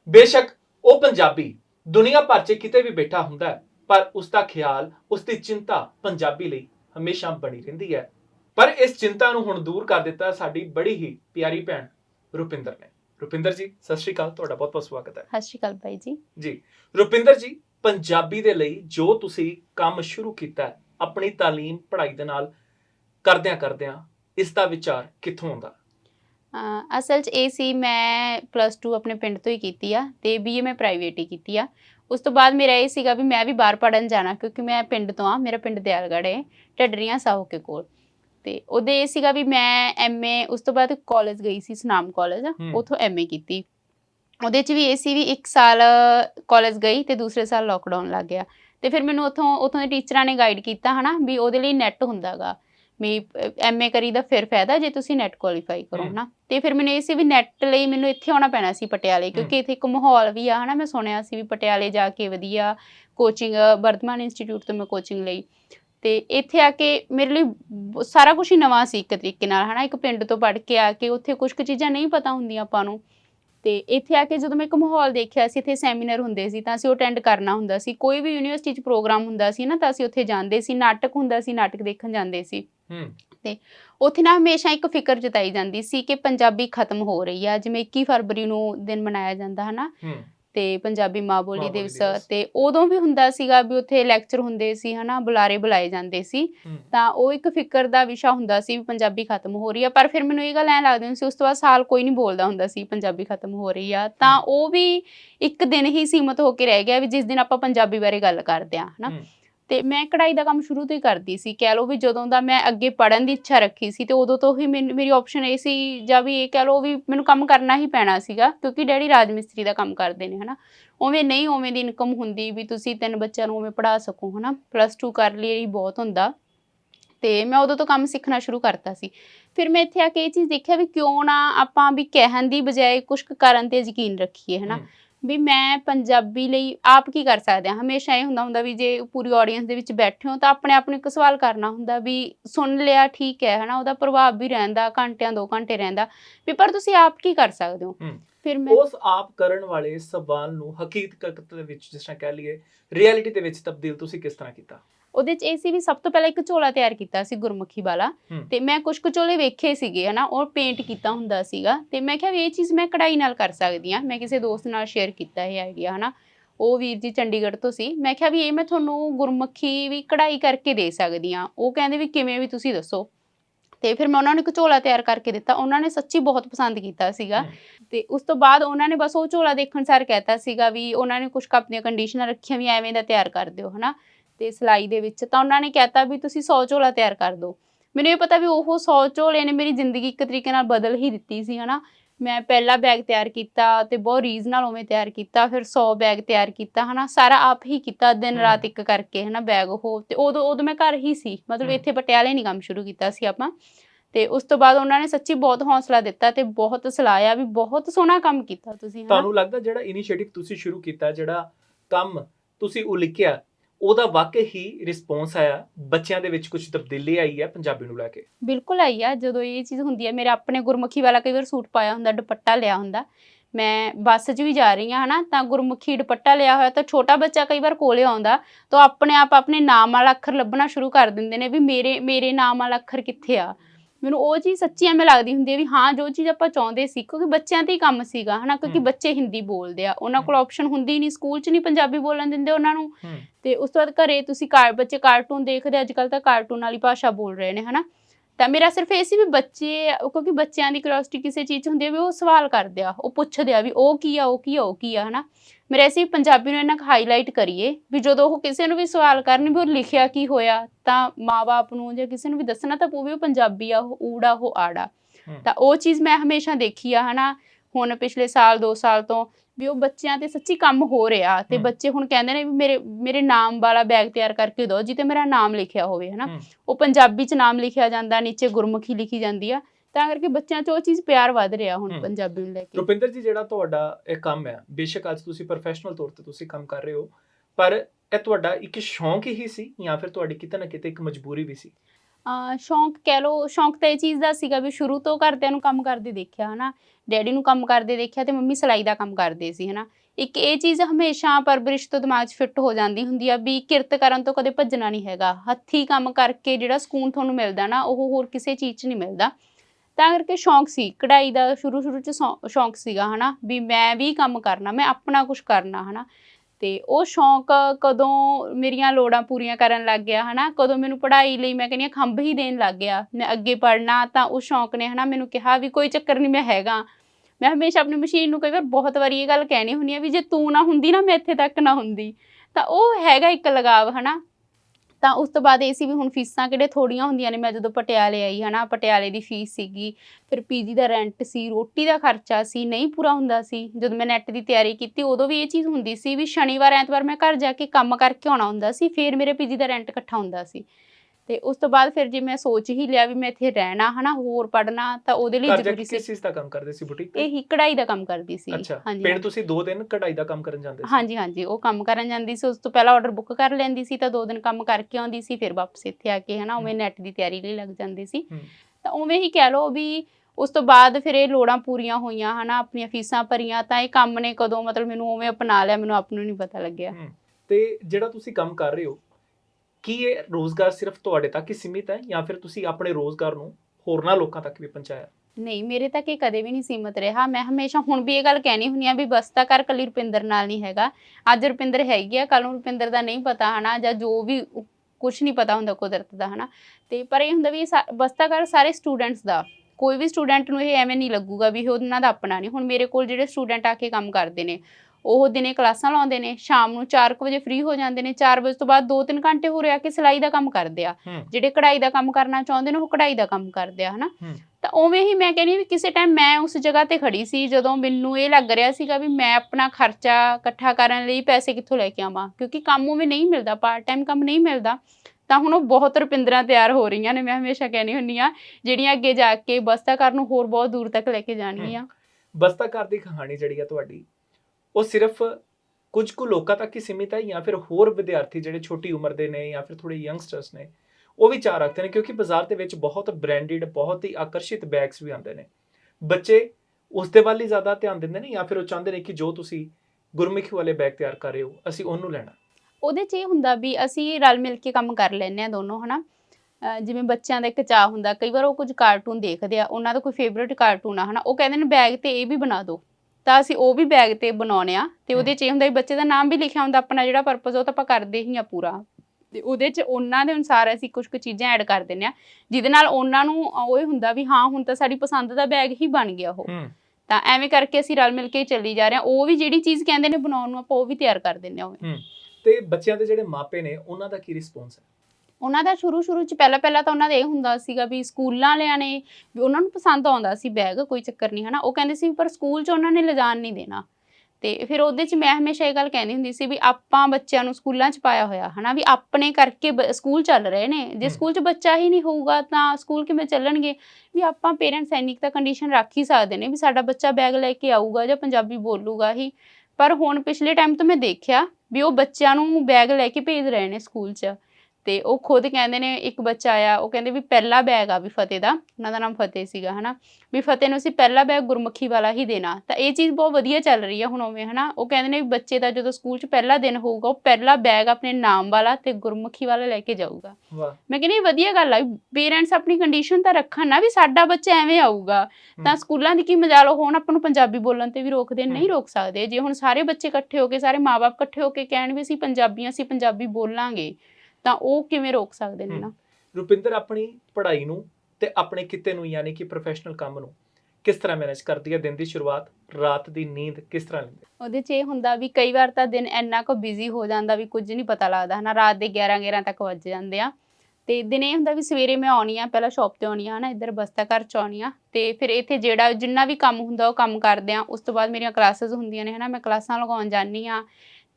ਬੇਸ਼ੱਕ ਉਹ ਪੰਜਾਬੀ ਦੁਨੀਆ ਭਰ 'ਚ ਕਿਤੇ ਵੀ ਬੈਠਾ ਹੁੰਦਾ ਹੈ। ਪਰ ਉਸ ਦਾ ਖਿਆਲ ਉਸ ਦੀ ਚਿੰਤਾ ਪੰਜਾਬੀ ਲਈ ਹਮੇਸ਼ਾ ਬਣੀ ਰਹਿੰਦੀ ਹੈ। ਪਰ ਇਸ ਚਿੰਤਾ ਨੂੰ ਹੁਣ ਦੂਰ ਕਰ ਦਿੱਤਾ ਸਾਡੀ ਬੜੀ ਹੀ ਪਿਆਰੀ ਭੈਣ ਰੁਪਿੰਦਰ ਨੇ। ਰੁਪਿੰਦਰ ਜੀ ਸਤਿ ਸ਼੍ਰੀ ਅਕਾਲ। ਤੁਹਾਡਾ ਬਹੁਤ ਬਹੁਤ ਸਵਾਗਤ ਹੈ। ਸਤਿ ਸ਼੍ਰੀ ਅਕਾਲ ਬਾਈ ਜੀ। ਜੀ ਰੁਪਿੰਦਰ ਜੀ ਪੰਜਾਬੀ ਦੇ ਲਈ ਜੋ ਤੁਸੀਂ ਕੰਮ ਸ਼ੁਰੂ ਕੀਤਾ ਆਪਣੀ ਤਾਲੀਮ ਪੜ੍ਹਾਈ ਦੇ ਨਾਲ ਕਰਦਿਆਂ ਕਰਦਿਆਂ ਇਸ ਦਾ ਵਿਚਾਰ ਕਿੱਥੋਂ ਆਉਂਦਾ? ਅਸਲ 'ਚ ਇਹ ਸੀ ਮੈਂ ਪਲੱਸ 2 ਆਪਣੇ ਪਿੰਡ ਤੋਂ ਹੀ ਕੀਤੀ ਆ ਤੇ ਬੀਏ ਮੈਂ ਪ੍ਰਾਈਵੇਟ ਹੀ ਕੀਤੀ ਆ। ਉਸ ਤੋਂ ਬਾਅਦ ਮੇਰਾ ਇਹ ਸੀਗਾ ਵੀ ਮੈਂ ਵੀ ਬਾਹਰ ਪੜਨ ਜਾਣਾ ਕਿਉਂਕਿ ਮੈਂ ਪਿੰਡ ਤੋਂ ਆ ਮੇਰਾ ਪਿੰਡ ਦਿਆਲਗੜ੍ਹ ਹੈ ਢੱਡਰੀਆਂ ਸਾਹੋ ਕੇ ਕੋਲ। ਤੇ ਉਹਦੇ ਇਹ ਸੀਗਾ ਵੀ ਮੈਂ ਐਮਏ ਉਸ ਤੋਂ ਬਾਅਦ ਕਾਲਜ ਗਈ ਸੀ ਸਨਾਮ ਕਾਲਜ। ਉਥੋਂ ਐਮਏ ਕੀਤੀ। ਉਹਦੇ 'ਚ ਵੀ ਇਹ ਸੀ ਵੀ ਇੱਕ ਸਾਲ ਕਾਲਜ ਗਈ ਤੇ ਦੂਸਰੇ ਸਾਲ ਲੋਕਡਾਊਨ ਲੱਗ ਗਿਆ। ਤੇ ਫਿਰ ਮੈਨੂੰ ਉਥੋਂ ਉਥੋਂ ਦੇ ਟੀਚਰਾਂ ਨੇ ਗਾਈਡ ਕੀਤਾ ਹਨਾ ਵੀ ਉਹਦੇ ਲਈ ਨੈਟ ਹੁੰਦਾਗਾ। ਵੀ ਐਮਏ ਕਰੀ ਦਾ ਫਿਰ ਫਾਇਦਾ ਜੇ ਤੁਸੀਂ ਨੈਟ ਕੁਆਲੀਫਾਈ ਕਰੋ। ਹਨਾ? ਤੇ ਫਿਰ ਮੈਨੂੰ ਇਹ ਸੀ ਵੀ ਨੈਟ ਲਈ ਮੈਨੂੰ ਇੱਥੇ ਆਉਣਾ ਪੈਣਾ ਸੀ ਪਟਿਆਲੇ ਕਿਉਂਕਿ ਇੱਥੇ ਇੱਕ ਮਾਹੌਲ ਵੀ ਆ ਹਨਾ? ਮੈਂ ਸੁਣਿਆ ਸੀ ਵੀ ਪਟਿਆਲੇ ਜਾ ਕੇ ਵਧੀਆ ਕੋਚਿੰਗ ਵਰਧਮਾਨ ਇੰਸਟੀਚਿਊਟ ਤੋਂ ਮੈਂ ਕੋਚਿੰਗ ਲਈ। ਤੇ ਇੱਥੇ ਆ ਕੇ ਮੇਰੇ ਲਈ ਸਾਰਾ ਕੁਝ ਹੀ ਨਵਾਂ ਸੀ ਇੱਕ ਤਰੀਕੇ ਨਾਲ ਹਨਾ? ਇੱਕ ਪਿੰਡ ਤੋਂ ਪੜ੍ਹ ਕੇ ਆ ਕੇ ਉੱਥੇ ਕੁਝ ਕੁ ਚੀਜ਼ਾਂ ਨਹੀਂ ਪਤਾ ਹੁੰਦੀਆਂ ਆਪਾਂ ਨੂੰ। ਤੇ ਇੱਥੇ ਆ ਕੇ ਜਦੋਂ ਮੈਂ ਇੱਕ ਮਾਹੌਲ ਦੇਖਿਆ ਸੀ ਇੱਥੇ ਸੈਮੀਨਾਰ ਹੁੰਦੇ ਸੀ ਤਾਂ ਅਸੀਂ ਉਹ ਅਟੈਂਡ ਕਰਨਾ ਹੁੰਦਾ ਸੀ। ਕੋਈ ਵੀ ਯੂਨੀਵਰਸਿਟੀ 'ਚ ਪ੍ਰੋਗਰਾਮ ਹੁੰਦਾ ਸੀ ਨਾ ਤਾਂ ਅਸੀਂ ਉੱਥੇ ਜਾਂਦੇ ਸੀ ਨਾਟਕ ਹੁੰਦਾ ਸੀ ਨਾਟਕ ਦੇਖਣ ਜਾਂਦੇ ਸੀ। ਹੂੰ। ਉੱਥੇ ਨਾ ਹਮੇਸ਼ਾ ਇੱਕ ਫਿਕਰ ਜਤਾਈ ਜਾਂਦੀ ਸੀ ਕਿ ਪੰਜਾਬੀ ਖਤਮ ਹੋ ਰਹੀ ਆ ਜਿਵੇਂ 21 ਫਰਵਰੀ ਨੂੰ ਦਿਨ ਮਨਾਇਆ ਜਾਂਦਾ ਹਨਾ? ਹੂੰ। ਤੇ ਪੰਜਾਬੀ ਮਾਂ ਬੋਲੀ ਦਿਵਸ। ਤੇ ਉਦੋਂ ਵੀ ਹੁੰਦਾ ਸੀਗਾ ਵੀ ਉੱਥੇ ਲੈਕਚਰ ਹੁੰਦੇ ਸੀ ਹਨਾ? ਬੁਲਾਰੇ ਬੁਲਾਏ ਜਾਂਦੇ ਸੀ। ਤਾਂ ਉਹ ਇੱਕ ਫਿਕਰ ਦਾ ਵਿਸ਼ਾ ਹੁੰਦਾ ਸੀ ਵੀ ਪੰਜਾਬੀ ਖਤਮ ਹੋ ਰਹੀ ਆ ਪਰ ਫਿਰ ਮੈਨੂੰ ਇਹ ਗੱਲ ਐਂ ਲੱਗਦੀ ਸੀ ਉਸ ਤੋਂ ਬਾਅਦ ਸਾਲ ਕੋਈ ਨਹੀਂ ਬੋਲਦਾ ਹੁੰਦਾ ਸੀ ਪੰਜਾਬੀ ਖਤਮ ਹੋ ਰਹੀ ਆ। ਤਾਂ ਉਹ ਵੀ ਇੱਕ ਦਿਨ ਹੀ ਸੀਮਤ ਹੋ ਕੇ ਰਹਿ ਗਿਆ ਵੀ ਜਿਸ ਦਿਨ ਆਪਾਂ ਪੰਜਾਬੀ ਬਾਰੇ ਗੱਲ ਕਰਦੇ ਆ ਹਨਾ। ਤੇ ਮੈਂ ਕਢਾਈ ਦਾ ਕੰਮ ਸ਼ੁਰੂ ਤੋਂ ਹੀ ਕਰਦੀ ਸੀ। ਕਹਿ ਲਓ ਵੀ ਜਦੋਂ ਦਾ ਮੈਂ ਅੱਗੇ ਪੜਨ ਦੀ ਇੱਛਾ ਰੱਖੀ ਸੀ ਤੇ ਉਦੋਂ ਤੋਂ ਹੀ ਮੈਨ- ਮੇਰੀ ਆਪਸ਼ਨ ਇਹ ਸੀ ਜਾਂ ਵੀ ਇਹ ਕਹਿ ਲਓ ਵੀ ਮੈਨੂੰ ਕੰਮ ਕਰਨਾ ਹੀ ਪੈਣਾ ਸੀਗਾ ਕਿਉਂਕਿ ਡੈਡੀ ਰਾਜ ਮਿਸਤਰੀ ਦਾ ਕੰਮ ਕਰਦੇ ਨੇ, ਹਨਾ। ਉਵੇਂ ਨਹੀਂ ਉਵੇਂ ਦੀ ਇਨਕਮ ਹੁੰਦੀ ਵੀ ਤੁਸੀਂ ਤਿੰਨ ਬੱਚਿਆਂ ਨੂੰ ਉਵੇਂ ਪੜਾ ਸਕੋ, ਹਨਾ। ਪਲੱਸ 2 ਕਰ ਲਈ ਹੀ ਬਹੁਤ ਹੁੰਦਾ। ਤੇ ਮੈਂ ਉਦੋਂ ਤੋਂ ਕੰਮ ਸਿੱਖਣਾ ਸ਼ੁਰੂ ਕਰਤਾ ਸੀ। ਫਿਰ ਮੈਂ ਇੱਥੇ ਆ ਕੇ ਇਹ ਚੀਜ਼ ਦੇਖਿਆ ਵੀ ਕਿਉਂ ਨਾ ਆਪਾਂ ਵੀ ਕਹਿਣ ਦੀ ਬਜਾਏ ਕੁਝ ਕਰਨ ਤੇ ਯਕੀਨ ਰੱਖੀਏ, ਹਨਾ। ਹੂੰ। ਵੀ ਮੈਂ ਪੰਜਾਬੀ ਲਈ ਆਪ ਕੀ ਕਰ ਸਕਦੇ ਹਾਂ? ਹਮੇਸ਼ਾ ਇਹ ਹੁੰਦਾ ਹੁੰਦਾ ਵੀ ਜੇ ਪੂਰੀ ਆਡੀਅנס ਦੇ ਵਿੱਚ ਬੈਠੇ ਹੋ ਤਾਂ ਆਪਣੇ ਆਪ ਨੂੰ ਇੱਕ ਸਵਾਲ ਕਰਨਾ ਹੁੰਦਾ ਵੀ ਸੁਣ ਲਿਆ ਠੀਕ ਹੈ ਹਨਾ? ਉਹਦਾ ਪ੍ਰਭਾਵ ਵੀ ਰਹਿੰਦਾ ਘੰਟਿਆਂ ਦੋ ਘੰਟੇ ਰਹਿੰਦਾ। ਵੀ ਪਰ ਤੁਸੀਂ ਆਪ ਕੀ ਕਰ ਸਕਦੇ ਹੋ। ਫਿਰ ਮੈਂ ਉਸ ਆਪ ਕਰਨ ਵਾਲੇ ਸਵਾਲ ਨੂੰ ਹਕੀਕਤ ਦੇ ਵਿੱਚ ਜਿਸ ਤਰ੍ਹਾਂ ਕਹਿ ਲਈਏ ਰਿਐਲਿਟੀ ਦੇ ਵਿੱਚ ਤਬਦੀਲ ਤੁਸੀਂ ਕਿਸ ਤਰ੍ਹਾਂ ਕੀਤਾ? ਉਹਦੇ ਚ ਇਹ ਸੀ ਵੀ ਸਭ ਤੋਂ ਪਹਿਲਾਂ ਇੱਕ ਝੋਲਾ ਤਿਆਰ ਕੀਤਾ ਸੀ ਗੁਰਮੁਖੀ ਵਾਲਾ। ਤੇ ਮੈਂ ਕੁਝ ਕੁ ਝੋਲੇ ਵੇਖੇ ਸੀਗੇ ਹਨਾ ਉਹ ਪੇਂਟ ਕੀਤਾ ਹੁੰਦਾ ਸੀਗਾ ਤੇ ਮੈਂ ਕਿਹਾ ਵੀ ਇਹ ਚੀਜ਼ ਮੈਂ ਕਢਾਈ ਨਾਲ ਕਰ ਸਕਦੀ ਆ ਮੈਂ ਕਿਸੇ ਦੋਸਤ ਨਾਲ ਸ਼ੇਅਰ ਕੀਤਾ ਇਹ ਆਈਡੀਆ ਹਨਾ ਉਹ ਵੀਰ ਜੀ ਚੰਡੀਗੜ੍ਹ ਤੋਂ ਸੀ ਮੈਂ ਕਿਹਾ ਵੀ ਇਹ ਮੈਂ ਤੁਹਾਨੂੰ ਗੁਰਮੁਖੀ ਵੀ ਕਢਾਈ ਕਰਕੇ ਦੇ ਸਕਦੀ ਆ ਉਹ ਕਹਿੰਦੇ ਵੀ ਕਿਵੇਂ ਵੀ ਤੁਸੀਂ ਦੱਸੋ ਤੇ ਫਿਰ ਮੈਂ ਉਹਨਾਂ ਨੂੰ ਇੱਕ ਝੋਲਾ ਤਿਆਰ ਕਰਕੇ ਦਿੱਤਾ ਉਹਨਾਂ ਨੇ ਸੱਚੀ ਬਹੁਤ ਪਸੰਦ ਕੀਤਾ ਸੀਗਾ। ਤੇ ਉਸ ਤੋਂ ਬਾਅਦ ਉਹਨਾਂ ਨੇ ਬਸ ਉਹ ਝੋਲਾ ਦੇਖਣ ਸਾਰ ਕਹਿਤਾ ਸੀਗਾ ਵੀ ਉਹਨਾਂ ਨੇ ਕੁਝ ਕੁ ਆਪਣੀਆਂ ਕੰਡੀਸ਼ਨਾਂ ਰੱਖੀਆਂ ਵੀ ਐਵੇਂ ਦਾ ਤਿਆਰ ਕਰ ਦਿਓ ਹਨਾ ਤੇ ਸਿਲਾਈ ਦੇ ਵਿੱਚ ਤਾਂ ਉਹਨਾਂ ਨੇ ਕਹਿਤਾ ਵੀ ਤੁਸੀਂ 100 ਝੋਲਾ ਤਿਆਰ ਕਰ ਦਿਓ। ਮੈਨੂੰ ਇਹ ਪਤਾ ਵੀ ਉਹ 100 ਝੋਲੇ ਨੇ ਮੇਰੀ ਜ਼ਿੰਦਗੀ ਇੱਕ ਤਰੀਕੇ ਨਾਲ ਬਦਲ ਹੀ ਦਿੱਤੀ ਸੀ ਹਨਾ। ਮੈਂ ਪਹਿਲਾ ਬੈਗ ਤਿਆਰ ਕੀਤਾ ਤੇ ਬਹੁਤ ਰੀਝ ਨਾਲ ਉਵੇਂ ਤਿਆਰ ਕੀਤਾ ਫਿਰ 100 ਬੈਗ ਤਿਆਰ ਕੀਤਾ ਹਨਾ। ਸਾਰਾ ਆਪ ਹੀ ਕੀਤਾ ਦਿਨ। ਰਾਤ ਇੱਕ ਕਰਕੇ ਹਨਾ ਬੈਗ ਉਹ। ਤੇ ਉਦੋਂ ਉਦੋਂ ਮੈਂ ਘਰ ਹੀ ਸੀ। ਮਤਲਬ। ਇੱਥੇ ਪਟਿਆਲੇ ਨਹੀਂ ਕੰਮ ਸ਼ੁਰੂ ਕੀਤਾ ਸੀ ਆਪਾਂ। ਤੇ ਉਸ ਤੋਂ ਬਾਅਦ ਉਹਨਾਂ ਨੇ ਸੱਚੀ ਬਹੁਤ ਹੌਸਲਾ ਦਿੱਤਾ ਤੇ ਬਹੁਤ ਸਲਾਹਿਆ ਵੀ ਬਹੁਤ ਸੋਹਣਾ ਕੰਮ ਕੀਤਾ ਤੁਸੀਂ ਹਨਾ। ਤੁਹਾਨੂੰ ਲੱਗਦਾ ਜਿਹੜਾ ਇਨੀਸ਼ੀਏਟਿਵ ਤੁਸੀਂ ਸ਼ੁਰੂ ਕੀਤਾ ਜਿਹੜਾ ਕੰਮ ਤੁਸੀਂ ਉਲੀਕਿਆ ਉਹਦਾ ਵਾਕਈ ਹੀ ਰਿਸਪੌਂਸ ਆਇਆ, ਬੱਚਿਆਂ ਦੇ ਵਿੱਚ ਕੁਝ ਤਬਦੀਲੀ ਆਈ ਹੈ ਪੰਜਾਬੀ ਨੂੰ ਲੈ ਕੇ। ਬਿਲਕੁਲ ਆਈ ਆ, ਜਦੋਂ ਇਹ ਚੀਜ਼ ਹੁੰਦੀ ਹੈ ਮੇਰੇ ਆਪਣੇ ਗੁਰਮੁਖੀ ਵਾਲਾ ਕਈ ਵਾਰ ਸੂਟ ਪਾਇਆ ਹੁੰਦਾ, ਦੁਪੱਟਾ ਲਿਆ ਹੁੰਦਾ। ਮੈਂ ਬੱਸ 'ਚ ਵੀ ਜਾ ਰਹੀ ਹਾਂ, ਹਨਾ, ਤਾਂ ਗੁਰਮੁਖੀ ਦੁਪੱਟਾ ਲਿਆ ਹੋਇਆ ਤਾਂ ਛੋਟਾ ਬੱਚਾ ਕਈ ਵਾਰ ਕੋਲੇ ਆਉਂਦਾ, ਤਾਂ ਆਪਣੇ ਆਪ ਆਪਣੇ ਨਾਮ ਵਾਲਾ ਅੱਖਰ ਲੱਭਣਾ ਸ਼ੁਰੂ ਕਰ ਦਿੰਦੇ ਨੇ ਵੀ ਮੇਰੇ ਮੇਰੇ ਨਾਮ ਵਾਲਾ ਅੱਖਰ ਕਿੱਥੇ ਆ? ਮੈਨੂੰ ਉਹ ਚੀਜ਼ ਸੱਚੀ ਐਵੇਂ ਲੱਗਦੀ ਹੁੰਦੀ ਹੈ ਵੀ ਹਾਂ ਜੋ ਚੀਜ਼ ਆਪਾਂ ਚਾਹੁੰਦੇ ਸੀ ਕਿਉਂਕਿ ਬੱਚਿਆਂ ਤੇ ਹੀ ਕੰਮ ਸੀਗਾ ਹਨਾ? ਕਿਉਂਕਿ। ਬੱਚੇ ਹਿੰਦੀ ਬੋਲਦੇ ਆ। ਉਹਨਾਂ ਕੋਲ ਆਪਸ਼ਨ ਹੁੰਦੀ ਨਹੀਂ ਸਕੂਲ 'ਚ ਨਹੀਂ ਪੰਜਾਬੀ ਬੋਲਣ ਦਿੰਦੇ ਉਹਨਾਂ ਨੂੰ। ਤੇ ਉਸ ਤੋਂ ਬਾਅਦ ਘਰੇ ਤੁਸੀਂ ਕਾਰ ਬੱਚੇ ਕਾਰਟੂਨ ਦੇਖਦੇ ਅੱਜ ਕੱਲ ਤਾਂ ਕਾਰਟੂਨ ਵਾਲੀ ਭਾਸ਼ਾ ਬੋਲ ਰਹੇ ਨੇ ਹਨਾ? ਤਾਂ ਮੇਰਾ ਸਿਰਫ ਇਹ ਸੀ ਵੀ ਬੱਚੇ ਕਿਉਂਕਿ ਬੱਚਿਆਂ ਦੀ ਕਿਉਰਿਓਸਿਟੀ ਕਿਸੇ ਚੀਜ਼ 'ਚ ਹੁੰਦੀ ਹੈ ਵੀ ਉਹ ਸਵਾਲ ਕਰਦੇ ਆ ਉਹ ਪੁੱਛਦੇ ਆ ਵੀ ਉਹ ਕੀ ਆ ਉਹ ਕੀ ਆ ਉਹ ਕੀ ਆ ਹਨਾ। ਮੇਰੇ ਅਸੀਂ ਪੰਜਾਬੀ ਨੂੰ ਇਹਨਾਂ ਹਾਈਲਾਈਟ ਕਰੀਏ ਵੀ ਜਦੋਂ ਉਹ ਕਿਸੇ ਨੂੰ ਵੀ ਸਵਾਲ ਕਰਨ ਵੀ ਉਹ ਲਿਖਿਆ ਕੀ ਹੋਇਆ ਤਾਂ ਮਾਪੇ ਨੂੰ ਜਾਂ ਕਿਸੇ ਨੂੰ ਵੀ ਦੱਸਣਾ ਤਾਂ ਪਊ ਵੀ ਉਹ ਪੰਜਾਬੀ ਆ ਉਹ ਊੜਾ ਉਹ ਆੜਾ। ਤਾਂ ਉਹ ਚੀਜ਼ ਮੈਂ ਹਮੇਸ਼ਾ ਦੇਖੀ ਆ ਹਨਾ। ਹੁਣ ਪਿਛਲੇ ਸਾਲ 2 ਸਾਲ ਤੋਂ ਵੀ ਉਹ ਬੱਚਿਆਂ ਤੇ ਸੱਚੀ ਕੰਮ ਹੋ ਰਿਹਾ ਤੇ। ਬੱਚੇ ਹੁਣ ਕਹਿੰਦੇ ਨੇ ਵੀ ਮੇਰੇ ਮੇਰੇ ਨਾਮ ਵਾਲਾ ਬੈਗ ਤਿਆਰ ਕਰਕੇ ਦਿਓ ਜਿੱਤੇ ਮੇਰਾ ਨਾਮ ਲਿਖਿਆ ਹੋਵੇ ਹਨਾ। ਉਹ ਪੰਜਾਬੀ ਚ ਨਾਮ ਲਿਖਿਆ ਜਾਂਦਾ ਨੀਚੇ ਗੁਰਮੁਖੀ ਲਿਖੀ ਜਾਂਦੀ ਆ ਤਾਂ ਕਰਕੇ ਬੱਚਿਆਂ 'ਚ ਉਹ ਚੀਜ਼ ਪਿਆਰ ਵੱਧ ਰਿਹਾ ਹੁਣ। ਪੰਜਾਬੀ ਨੂੰ ਲੈ ਕੇ ਰੁਪਿੰਦਰ ਜੀ ਜਿਹੜਾ ਤੁਹਾਡਾ ਇਹ ਕੰਮ ਹੈ ਬੇਸ਼ੱਕ ਅੱਜ ਤੁਸੀਂ ਪ੍ਰੋਫੈਸ਼ਨਲ ਤੌਰ ਤੇ ਤੁਸੀਂ ਕੰਮ ਕਰ ਰਹੇ ਹੋ ਪਰ ਇਹ ਤੁਹਾਡਾ ਇੱਕ ਸ਼ੌਂਕ ਹੀ ਸੀ ਜਾਂ ਫਿਰ ਤੁਹਾਡੀ ਕਿਤੇ ਨਾ ਕਿਤੇ ਇੱਕ ਮਜਬੂਰੀ ਵੀ ਸੀ ਸ਼ੌਂਕ ਕਹਿ ਲਓ, ਸ਼ੌਂਕ ਤਾਂ ਇਹ ਚੀਜ਼ ਦਾ ਸੀਗਾ ਵੀ ਸ਼ੁਰੂ ਤੋਂ ਘਰਦਿਆਂ ਨੂੰ ਕੰਮ ਕਰਦੇ ਦੇਖਿਆ, ਹਨਾ। ਡੈਡੀ ਨੂੰ ਕੰਮ ਕਰਦੇ ਦੇਖਿਆ ਤੇ ਮੰਮੀ ਸਿਲਾਈ ਦਾ ਕੰਮ ਕਰਦੇ ਸੀ, ਹਨਾ। ਇੱਕ ਇਹ ਚੀਜ਼ ਹਮੇਸ਼ਾ ਪਰਵਰਿਸ਼ ਤੋਂ ਦਿਮਾਗ 'ਚ ਫਿੱਟ ਹੋ ਜਾਂਦੀ ਹੁੰਦੀ ਆ ਵੀ ਕਿਰਤ ਕਰਨ ਤੋਂ ਕਦੇ ਭੱਜਣਾ ਨਹੀਂ ਹੈਗਾ। ਹੱਥੀ ਕੰਮ ਕਰਕੇ ਜਿਹੜਾ ਸਕੂਨ ਤੁਹਾਨੂੰ ਮਿਲਦਾ ਨਾ, ਉਹ ਹੋਰ ਕਿਸੇ ਚੀਜ਼ 'ਚ ਨਹੀਂ ਮਿਲਦਾ। ਤਾਂ ਕਰਕੇ ਸ਼ੌਂਕ ਸੀ। ਕਢਾਈ ਦਾ ਸ਼ੁਰੂ ਸ਼ੁਰੂ 'ਚ ਸੌ- ਸ਼ੌਂਕ ਸੀਗਾ, ਹਨਾ। ਵੀ ਮੈਂ ਵੀ ਕੰਮ ਕਰਨਾ, ਮੈਂ ਆਪਣਾ ਕੁਝ ਕਰਨਾ, ਹਨਾ। ਤੇ ਉਹ ਸ਼ੌਂਕ ਕਦੋਂ ਮੇਰੀਆਂ ਲੋੜਾਂ ਪੂਰੀਆਂ ਕਰਨ ਲੱਗ ਗਿਆ, ਹਨਾ? ਕਦੋਂ ਮੈਨੂੰ ਪੜ੍ਹਾਈ ਲਈ ਮੈਂ ਕਹਿੰਦੀ ਹਾਂ ਖੰਭ ਹੀ ਦੇਣ ਲੱਗ ਗਿਆ। ਮੈਂ ਅੱਗੇ ਪੜ੍ਹਨਾ ਤਾਂ ਉਹ ਸ਼ੌਂਕ ਨੇ, ਹਨਾ? ਮੈਨੂੰ ਕਿਹਾ ਵੀ ਕੋਈ ਚੱਕਰ ਨਹੀਂ, ਮੈਂ ਹੈਗਾ। ਮੈਂ ਹਮੇਸ਼ਾ ਆਪਣੀ ਮਸ਼ੀਨ ਨੂੰ ਕਈ ਵਾਰ ਬਹੁਤ ਵਾਰੀ ਇਹ ਗੱਲ ਕਹਿਣੀ ਹੁੰਦੀ ਆ ਵੀ ਜੇ ਤੂੰ ਨਾ ਹੁੰਦੀ ਨਾ, ਮੈਂ ਇੱਥੇ ਤੱਕ ਨਾ ਹੁੰਦੀ। ਤਾਂ ਉਹ ਹੈਗਾ ਇੱਕ ਲਗਾਵ, ਹਨਾ? ਤਾਂ ਉਸ ਤੋਂ ਬਾਅਦ ਇਹ ਸੀ ਵੀ ਹੁਣ ਫੀਸਾਂ ਕਿਹੜੇ ਥੋੜੀਆਂ ਹੁੰਦੀਆਂ ਨੇ, ਮੈਂ ਜਦੋਂ ਪਟਿਆਲੇ ਆਈ, ਹਨਾ, ਪਟਿਆਲੇ ਦੀ ਫੀਸ ਸੀਗੀ, ਫਿਰ ਪੀਜੀ ਦਾ ਰੈਂਟ ਸੀ, ਰੋਟੀ ਦਾ ਖਰਚਾ ਸੀ, ਨਹੀਂ ਪੂਰਾ ਹੁੰਦਾ ਸੀ, ਜਦੋਂ ਮੈਂ ਨੈਟ ਦੀ ਤਿਆਰੀ ਕੀਤੀ, ਉਦੋਂ ਵੀ ਇਹ ਚੀਜ਼ ਹੁੰਦੀ ਸੀ ਵੀ ਸ਼ਨੀਵਾਰ, ਐਤਵਾਰ ਮੈਂ ਘਰ ਜਾ ਕੇ ਕੰਮ ਕਰਕੇ ਆਉਣਾ ਹੁੰਦਾ ਸੀ, ਫਿਰ ਮੇਰੇ ਪੀਜੀ ਦਾ ਰੈਂਟ ਇਕੱਠਾ ਹੁੰਦਾ ਸੀ। ਤੇ ਉਸ ਤੋਂ ਬਾਅਦ ਫਿਰ ਜੇ ਮੈਂ ਸੋਚ ਹੀ ਲਿਆ ਵੀ ਮੈਂ ਇੱਥੇ ਰਹਿਣਾ ਹਨਾ ਹੋਰ ਪੜਨਾ ਤਾਂ ਉਹਦੇ ਲਈ ਜ਼ਰੂਰੀ ਸੀ। ਕਿਸ ਚੀਜ਼ ਦਾ ਕੰਮ ਕਰਦੇ ਸੀ ਬੁਟੀਕ ਤੇ? ਇਹ ਹੀ ਕਢਾਈ ਦਾ ਕੰਮ ਕਰਦੀ ਸੀ। ਅੱਛਾ ਹਾਂਜੀ ਪਿੰਡ ਤੁਸੀਂ ਦੋ ਦਿਨ ਕਢਾਈ ਦਾ ਕੰਮ ਕਰਨ ਜਾਂਦੇ ਸੀ? ਹਾਂਜੀ ਹਾਂਜੀ ਉਹ ਕੰਮ ਕਰਨ ਜਾਂਦੀ ਸੀ ਉਸ ਤੋਂ ਪਹਿਲਾਂ ਆਰਡਰ ਬੁੱਕ ਕਰ ਲੈਂਦੀ ਸੀ ਤਾਂ ਦੋ ਦਿਨ ਕੰਮ ਕਰਕੇ ਆਉਂਦੀ ਸੀ ਫਿਰ ਵਾਪਸ ਇੱਥੇ ਆ ਕੇ ਹਨਾ ਉਵੇਂ ਨੈਟ ਦੀ ਤਿਆਰੀ ਲਈ ਲੱਗ ਜਾਂਦੀ ਸੀ। ਤਾਂ ਉਵੇਂ ਹੀ ਕਹਿ ਲਓ ਵੀ ਉਸ ਤੋਂ ਬਾਅਦ ਫਿਰ ਇਹ ਲੋੜਾਂ ਪੂਰੀਆਂ ਹੋਈਆਂ ਹਨਾ ਆਪਣੀਆਂ ਫੀਸਾਂ ਭਰੀਆਂ ਤਾਂ ਇਹ ਕੰਮ ਨੇ ਕਦੋਂ ਮਤਲਬ ਮੈਨੂੰ ਉਵੇਂ ਅਪਣਾ ਲਿਆ ਮੈਨੂੰ ਆਪ ਨੂੰ ਨਹੀਂ ਪਤਾ ਲੱਗਿਆ। ਤੇ ਜਿਹੜਾ ਤੁਸੀਂ ਕੰਮ ਕਰ ਰਹੇ ਹੋ ਕੀ ਇਹ ਰੋਜ਼ਗਾਰ ਸਿਰਫ ਤੁਹਾਡੇ ਤੱਕ ਹੀ ਸੀਮਿਤ ਹੈ ਜਾਂ ਫਿਰ ਤੁਸੀਂ ਆਪਣੇ ਰੋਜ਼ਗਾਰ ਨੂੰ ਹੋਰਨਾਂ ਲੋਕਾਂ ਤੱਕ ਵੀ ਪਹੁੰਚਾਇਆ? ਨਹੀਂ, ਮੇਰੇ ਤੱਕ ਇਹ ਕਦੇ ਵੀ ਨਹੀਂ ਸੀਮਤ ਰਿਹਾ। ਮੈਂ ਹਮੇਸ਼ਾ ਹੁਣ ਵੀ ਇਹ ਗੱਲ ਕਹਿਣੀ ਹੁੰਦੀ ਆ ਵੀ ਬਸ ਕਰ ਕੱਲੀ ਰੁਪਿੰਦਰ ਨਾਲ ਨਹੀਂ ਹੈਗਾ। ਅੱਜ ਰੁਪਿੰਦਰ ਹੈਗੀ ਆ ਕੱਲ ਨੂੰ ਰੁਪਿੰਦਰ ਦਾ ਨਹੀਂ ਪਤਾ, ਹਨਾ? ਜਾਂ ਜੋ ਵੀ ਕੁਝ ਨਹੀਂ ਪਤਾ ਹੁੰਦਾ ਕੁਦਰਤ ਦਾ, ਹਨਾ? ਤੇ ਪਰ ਇਹ ਹੁੰਦਾ ਵੀ ਇਹ ਸਾ- ਬਸ ਕਰ ਸਾਰੇ ਸਟੂਡੈਂਟਸ ਦਾ। ਕੋਈ ਵੀ ਸਟੂਡੈਂਟ ਨੂੰ ਇਹ ਐਵੇਂ ਨਹੀਂ ਲੱਗੂਗਾ ਵੀ ਇਹ ਉਹਨਾਂ ਦਾ ਆਪਣਾ ਨਹੀਂ। ਹੁਣ ਮੇਰੇ ਕੋਲ ਜਿਹੜੇ ਸਟੂਡੈਂਟ ਆ ਕੇ ਕੰਮ ਕਰਦੇ ਨੇ ਉਹ ਦਿਨੇ ਕਲਾਸਾਂ ਲਾਉਂਦੇ ਨੇ ਸ਼ਾਮ ਨੂੰ 4 ਵਜੇ ਫ੍ਰੀ ਹੋ ਜਾਂਦੇ ਨੇ 4 ਵਜੇ ਤੋਂ ਬਾਅਦ 2-3 ਘੰਟੇ ਹੋ ਰਿਹਾ ਕਿ ਸਿਲਾਈ ਦਾ ਕੰਮ ਕਰਦੇ ਆ। ਜਿਹੜੇ ਕਢਾਈ ਦਾ ਕੰਮ ਕਰਨਾ ਚਾਹੁੰਦੇ ਨੇ ਉਹ ਕਢਾਈ ਦਾ ਕੰਮ ਕਰਦੇ ਆ ਹਨਾ। ਤਾਂ ਉਵੇਂ ਹੀ ਮੈਂ ਕਹਿੰਦੀ ਵੀ ਕਿਸੇ ਟਾਈਮ ਮੈਂ ਉਸ ਜਗ੍ਹਾ ਤੇ ਖੜੀ ਸੀ ਜਦੋਂ ਮੈਨੂੰ ਇਹ ਲੱਗ ਰਿਹਾ ਸੀਗਾ ਵੀ ਮੈਂ ਆਪਣਾ ਖਰਚਾ ਇਕੱਠਾ ਕਰਨ ਲਈ ਪੈਸੇ ਕਿੱਥੋਂ ਲੈ ਕੇ ਆਵਾਂ ਕਿਉਂਕਿ ਕੰਮ ਉਵੇਂ ਨਹੀਂ ਮਿਲਦਾ ਪਾਰਟ ਟਾਈਮ ਕੰਮ ਨਹੀਂ ਮਿਲਦਾ। ਤਾਂ ਹੁਣ ਉਹ ਬਹੁਤ ਰੁਪਿੰਦਰਾਂ ਤਿਆਰ ਹੋ ਰਹੀਆਂ ਨੇ ਮੈਂ ਹਮੇਸ਼ਾ ਕਹਿੰਦੀ ਹੁੰਨੀ ਆ ਜਿਹੜੀਆਂ ਅੱਗੇ ਜਾ ਕੇ ਬਸਤਾ ਕਰਨ ਨੂੰ ਹੋਰ ਬਹੁਤ ਦੂਰ ਤੱਕ ਲੈ ਕੇ ਜਾਣਗੀਆਂ। ਬਸਤਾ ਦੀ ਕਹਾਣੀ ਜਿਹੜੀ ਹੈ ਤੁਹਾਡੀ ਉਹ ਸਿਰਫ ਕੁਝ ਕੁ ਲੋਕਾਂ ਤੱਕ ਹੀ ਸੀਮਿਤ ਹੈ ਜਾਂ ਫਿਰ ਹੋਰ ਵਿਦਿਆਰਥੀ ਜਿਹੜੇ ਛੋਟੀ ਉਮਰ ਦੇ ਨੇ ਜਾਂ ਫਿਰ ਥੋੜੇ ਯੰਗਸਟਰਸ ਨੇ, ਉਹ ਵੀ ਚਾਹ ਰੱਖਦੇ ਨੇ ਕਿਉਂਕਿ ਬਾਜ਼ਾਰ ਦੇ ਵਿੱਚ ਬਹੁਤ ਬ੍ਰਾਂਡਡ ਬਹੁਤ ਹੀ ਆਕਰਸ਼ਿਤ ਬੈਗਸ ਵੀ ਆਉਂਦੇ ਨੇ। ਬੱਚੇ ਉਸ ਦੇ ਵੱਲ ਹੀ ਜ਼ਿਆਦਾ ਧਿਆਨ ਦਿੰਦੇ ਨੇ ਜਾਂ ਫਿਰ ਉਹ ਚਾਹੁੰਦੇ ਨੇ ਕਿ ਜੋ ਤੁਸੀਂ ਗੁਰਮੁਖੀ ਵਾਲੇ ਬੈਗ ਤਿਆਰ ਕਰ ਰਹੇ ਹੋ, ਅਸੀਂ ਉਹਨੂੰ ਲੈਣਾ। ਉਹਦੇ 'ਚ ਇਹ ਹੁੰਦਾ ਵੀ ਅਸੀਂ ਰਲ ਮਿਲ ਕੇ ਕੰਮ ਕਰ ਲੈਂਦੇ ਆ ਦੋਨੋਂ, ਹਨਾ? ਅਹ ਜਿਵੇਂ ਬੱਚਿਆਂ ਦਾ ਇੱਕ ਚਾਹ ਹੁੰਦਾ, ਕਈ ਵਾਰ ਉਹ ਕੁਝ ਕਾਰਟੂਨ ਦੇਖਦੇ ਆ, ਉਹਨਾਂ ਦਾ ਕੋਈ ਫੇਵਰਿਟ ਕਾਰਟੂਨ ਆ, ਹਨਾ? ਉਹ ਕਹਿੰਦੇ ਨੇ ਬੈਗ ਤੇ ਇਹ ਵੀ ਬਣਾ ਦਿਓ। ਤਾਂ ਅਸੀਂ ਉਹ ਵੀ ਬੈਗ ਤੇ ਬਣਾਉਣੇ ਆ ਤੇ ਉਹਦੇ 'ਚ ਇਹ ਹੁੰਦਾ ਵੀ ਬੱਚੇ ਦਾ ਨਾਮ ਵੀ ਲਿਖਿਆ ਹੁੰਦਾ ਆਪਣਾ ਜਿਹੜਾ ਪਰਪਸ ਉਹ ਤਾਂ ਆਪਾਂ ਕਰਦੇ ਹੀ ਆ ਪੂਰਾ। ਤੇ ਉਹਦੇ 'ਚ ਉਹਨਾਂ ਦੇ ਅਨੁਸਾਰ ਅਸੀਂ ਕੁਝ ਕੁ ਚੀਜ਼ਾਂ ਐਡ ਕਰ ਦਿੰਨੇ ਆ ਜਿਹਦੇ ਨਾਲ ਉਹਨਾਂ ਨੂੰ ਉਹ ਇਹ ਹੁੰਦਾ ਵੀ ਹਾਂ ਹੁਣ ਤਾਂ ਸਾਡੀ ਪਸੰਦ ਦਾ ਬੈਗ ਹੀ ਬਣ ਗਿਆ ਉਹ। ਤਾਂ ਐਵੇਂ ਕਰਕੇ ਅਸੀਂ ਰਲ ਮਿਲ ਕੇ ਚੱਲੀ ਜਾ ਰਹੇ ਆ। ਉਹ ਵੀ ਜਿਹੜੀ ਚੀਜ਼ ਕਹਿੰਦੇ ਨੇ ਬਣਾਉਣ ਨੂੰ ਆਪਾਂ ਉਹ ਵੀ ਤਿਆਰ ਕਰ ਦਿੰਨੇ ਆ ਉਵੇਂ ਹੂੰ ਤੇ ਬੱਚਿਆਂ ਦੇ ਜਿਹੜੇ ਮਾਪੇ ਨੇ ਉਹਨਾਂ ਦਾ ਕੀ ਰਿਸਪੌਂਸ ਹੈ? ਉਹਨਾਂ ਦਾ ਸ਼ੁਰੂ ਸ਼ੁਰੂ ਚ ਪਹਿਲਾਂ ਪਹਿਲਾਂ ਤਾਂ ਉਹਨਾਂ ਦਾ ਇਹ ਹੁੰਦਾ ਸੀਗਾ ਵੀ ਸਕੂਲਾਂ ਵਾਲਿਆਂ ਨੇ ਵੀ ਉਹਨਾਂ ਨੂੰ ਪਸੰਦ ਆਉਂਦਾ ਸੀ ਬੈਗ ਕੋਈ ਚੱਕਰ ਨਹੀਂ ਹਨਾ? ਉਹ ਕਹਿੰਦੇ ਸੀ ਪਰ ਸਕੂਲ 'ਚ ਉਹਨਾਂ ਨੇ ਲਿਜਾਣ ਨਹੀਂ ਦੇਣਾ। ਤੇ ਫਿਰ ਉਹਦੇ 'ਚ ਮੈਂ ਹਮੇਸ਼ਾ ਇਹ ਗੱਲ ਕਹਿੰਦੀ ਹੁੰਦੀ ਸੀ ਵੀ ਆਪਾਂ ਬੱਚਿਆਂ ਨੂੰ ਸਕੂਲਾਂ 'ਚ ਪਾਇਆ ਹੋਇਆ ਹਨਾ? ਵੀ ਆਪਣੇ ਕਰਕੇ ਸਕੂਲ ਚੱਲ ਰਹੇ ਨੇ। ਜੇ। ਸਕੂਲ 'ਚ ਬੱਚਾ ਹੀ ਨਹੀਂ ਹੋਊਗਾ ਤਾਂ ਸਕੂਲ ਕਿਵੇਂ ਚੱਲਣਗੇ? ਵੀ ਆਪਾਂ ਪੇਰੈਂਟਸ ਇੰਨੀ ਕੁ ਤਾਂ ਕੰਡੀਸ਼ਨ ਰੱਖ ਹੀ ਸਕਦੇ ਨੇ ਵੀ ਸਾਡਾ ਬੱਚਾ ਬੈਗ ਲੈ ਕੇ ਆਊਗਾ ਜਾਂ ਪੰਜਾਬੀ ਬੋਲੂਗਾ ਹੀ। ਪਰ ਹੁਣ ਪਿਛਲੇ ਟਾਈਮ ਤੋਂ ਮੈਂ ਦੇਖਿਆ ਵੀ ਉਹ ਬੱਚਿਆਂ ਨੂੰ ਬੈਗ ਲੈ ਕੇ ਭੇਜ ਰਹੇ ਨੇ ਸਕੂਲ 'ਚ। ਤੇ ਉਹ ਖੁਦ ਕਹਿੰਦੇ ਨੇ ਇੱਕ ਬੱਚਾ ਆਇਆ ਉਹ ਕਹਿੰਦੇ ਵੀ ਪਹਿਲਾ ਬੈਗ ਆ ਵੀ ਫਤਿਹ ਦਾ ਉਹਨਾਂ ਦਾ ਨਾਮ ਫਤਿਹ ਸੀਗਾ ਹਨਾ। ਵੀ ਫਤਿਹ ਨੂੰ ਅਸੀਂ ਪਹਿਲਾ ਬੈਗ ਗੁਰਮੁਖੀ ਵਾਲਾ ਹੀ ਦੇਣਾ। ਤਾਂ ਇਹ ਚੀਜ਼ ਬਹੁਤ ਵਧੀਆ ਚੱਲ ਰਹੀ ਹੈ ਹੁਣ ਉਵੇਂ ਹਨਾ। ਉਹ ਕਹਿੰਦੇ ਨੇ ਵੀ ਬੱਚੇ ਦਾ ਜਦੋਂ ਸਕੂਲ 'ਚ ਪਹਿਲਾ ਦਿਨ ਹੋਊਗਾ ਉਹ ਪਹਿਲਾ ਬੈਗ ਆਪਣੇ ਨਾਮ ਵਾਲਾ ਤੇ ਗੁਰਮੁਖੀ ਵਾਲਾ ਲੈ ਕੇ ਜਾਊਗਾ। ਮੈਂ ਕਹਿੰਦੀ ਵਧੀਆ ਗੱਲ ਆ ਪੇਰੈਂਟਸ ਆਪਣੀ ਕੰਡੀਸ਼ਨ ਤਾਂ ਰੱਖਣ ਨਾ ਵੀ ਸਾਡਾ ਬੱਚਾ ਐਵੇਂ ਆਊਗਾ। ਤਾਂ ਸਕੂਲਾਂ ਦੀ ਕੀ ਮਜਾਲ ਹੋਣ ਆਪਾਂ ਨੂੰ ਪੰਜਾਬੀ ਬੋਲਣ ਤੇ ਵੀ ਰੋਕਦੇ ਨਹੀਂ। ਰੋਕ ਸਕਦੇ। ਜੇ ਹੁਣ ਸਾਰੇ ਬੱਚੇ ਇਕੱਠੇ ਹੋ ਕੇ ਸਾਰੇ ਮਾਪੇ ਇਕੱਠੇ ਹੋ ਕੇ ਕਹਿਣ ਵੀ ਅਸੀਂ ਪੰਜਾਬੀਆਂ ਅਸੀਂ ਪੰਜਾਬੀ ਬੋਲਾਂਗੇ। ਤਾਂ ਉਹ ਕਿਵੇਂ ਰੋਕ ਸਕਦੇ ਨੇ ਨਾ? ਰੁਪਿੰਦਰ ਆਪਣੀ ਪੜ੍ਹਾਈ ਨੂੰ ਤੇ ਆਪਣੇ ਕਿੱਤੇ ਨੂੰ ਯਾਨੀ ਕਿ ਪ੍ਰੋਫੈਸ਼ਨਲ ਕੰਮ ਨੂੰ ਕਿਸ ਤਰ੍ਹਾਂ ਮੈਨੇਜ ਕਰਦੀ ਹੈ? ਦਿਨ ਦੀ ਸ਼ੁਰੂਆਤ ਰਾਤ ਦੀ ਨੀਂਦ ਕਿਸ ਤਰ੍ਹਾਂ ਲੈਂਦੀ? ਉਹਦੇ 'ਚ ਇਹ ਹੁੰਦਾ ਵੀ ਕਈ ਵਾਰ ਤਾਂ ਦਿਨ ਇੰਨਾ ਕੁ ਬਿਜ਼ੀ ਹੋ ਜਾਂਦਾ ਵੀ ਕੁਝ ਨਹੀਂ ਪਤਾ ਲੱਗਦਾ ਹਨਾ? ਰਾਤ ਦੇ 11 11 ਤੱਕ ਵੱਜ ਜਾਂਦੇ ਆ। ਤੇ ਦਿਨੇ ਇਹ ਹੁੰਦਾ ਵੀ ਸਵੇਰੇ ਮੈਂ ਆਉਣੀ ਆ ਪਹਿਲਾਂ ਸ਼ਾਪ ਤੇ ਆਉਣੀ ਆ ਹਨਾ? ਇੱਧਰ ਬਸਤਾ ਘਰ ਚ ਆਉਣੀ ਆ। ਤੇ ਫਿਰ ਇੱਥੇ ਜਿਹੜਾ ਜਿੰਨਾ ਵੀ ਕੰਮ ਹੁੰਦਾ ਉਹ ਕੰਮ ਕਰਦੇ ਆ। ਉਸ ਤੋਂ ਬਾਅਦ ਮੇਰੀਆਂ ਕਲਾਸਿਸ ਹੁੰਦੀਆਂ ਨੇ ਹਨਾ? ਮੈਂ ਕਲਾਸਾਂ ਲਗਾਉਣ ਜਾਂਦੀ ਆ।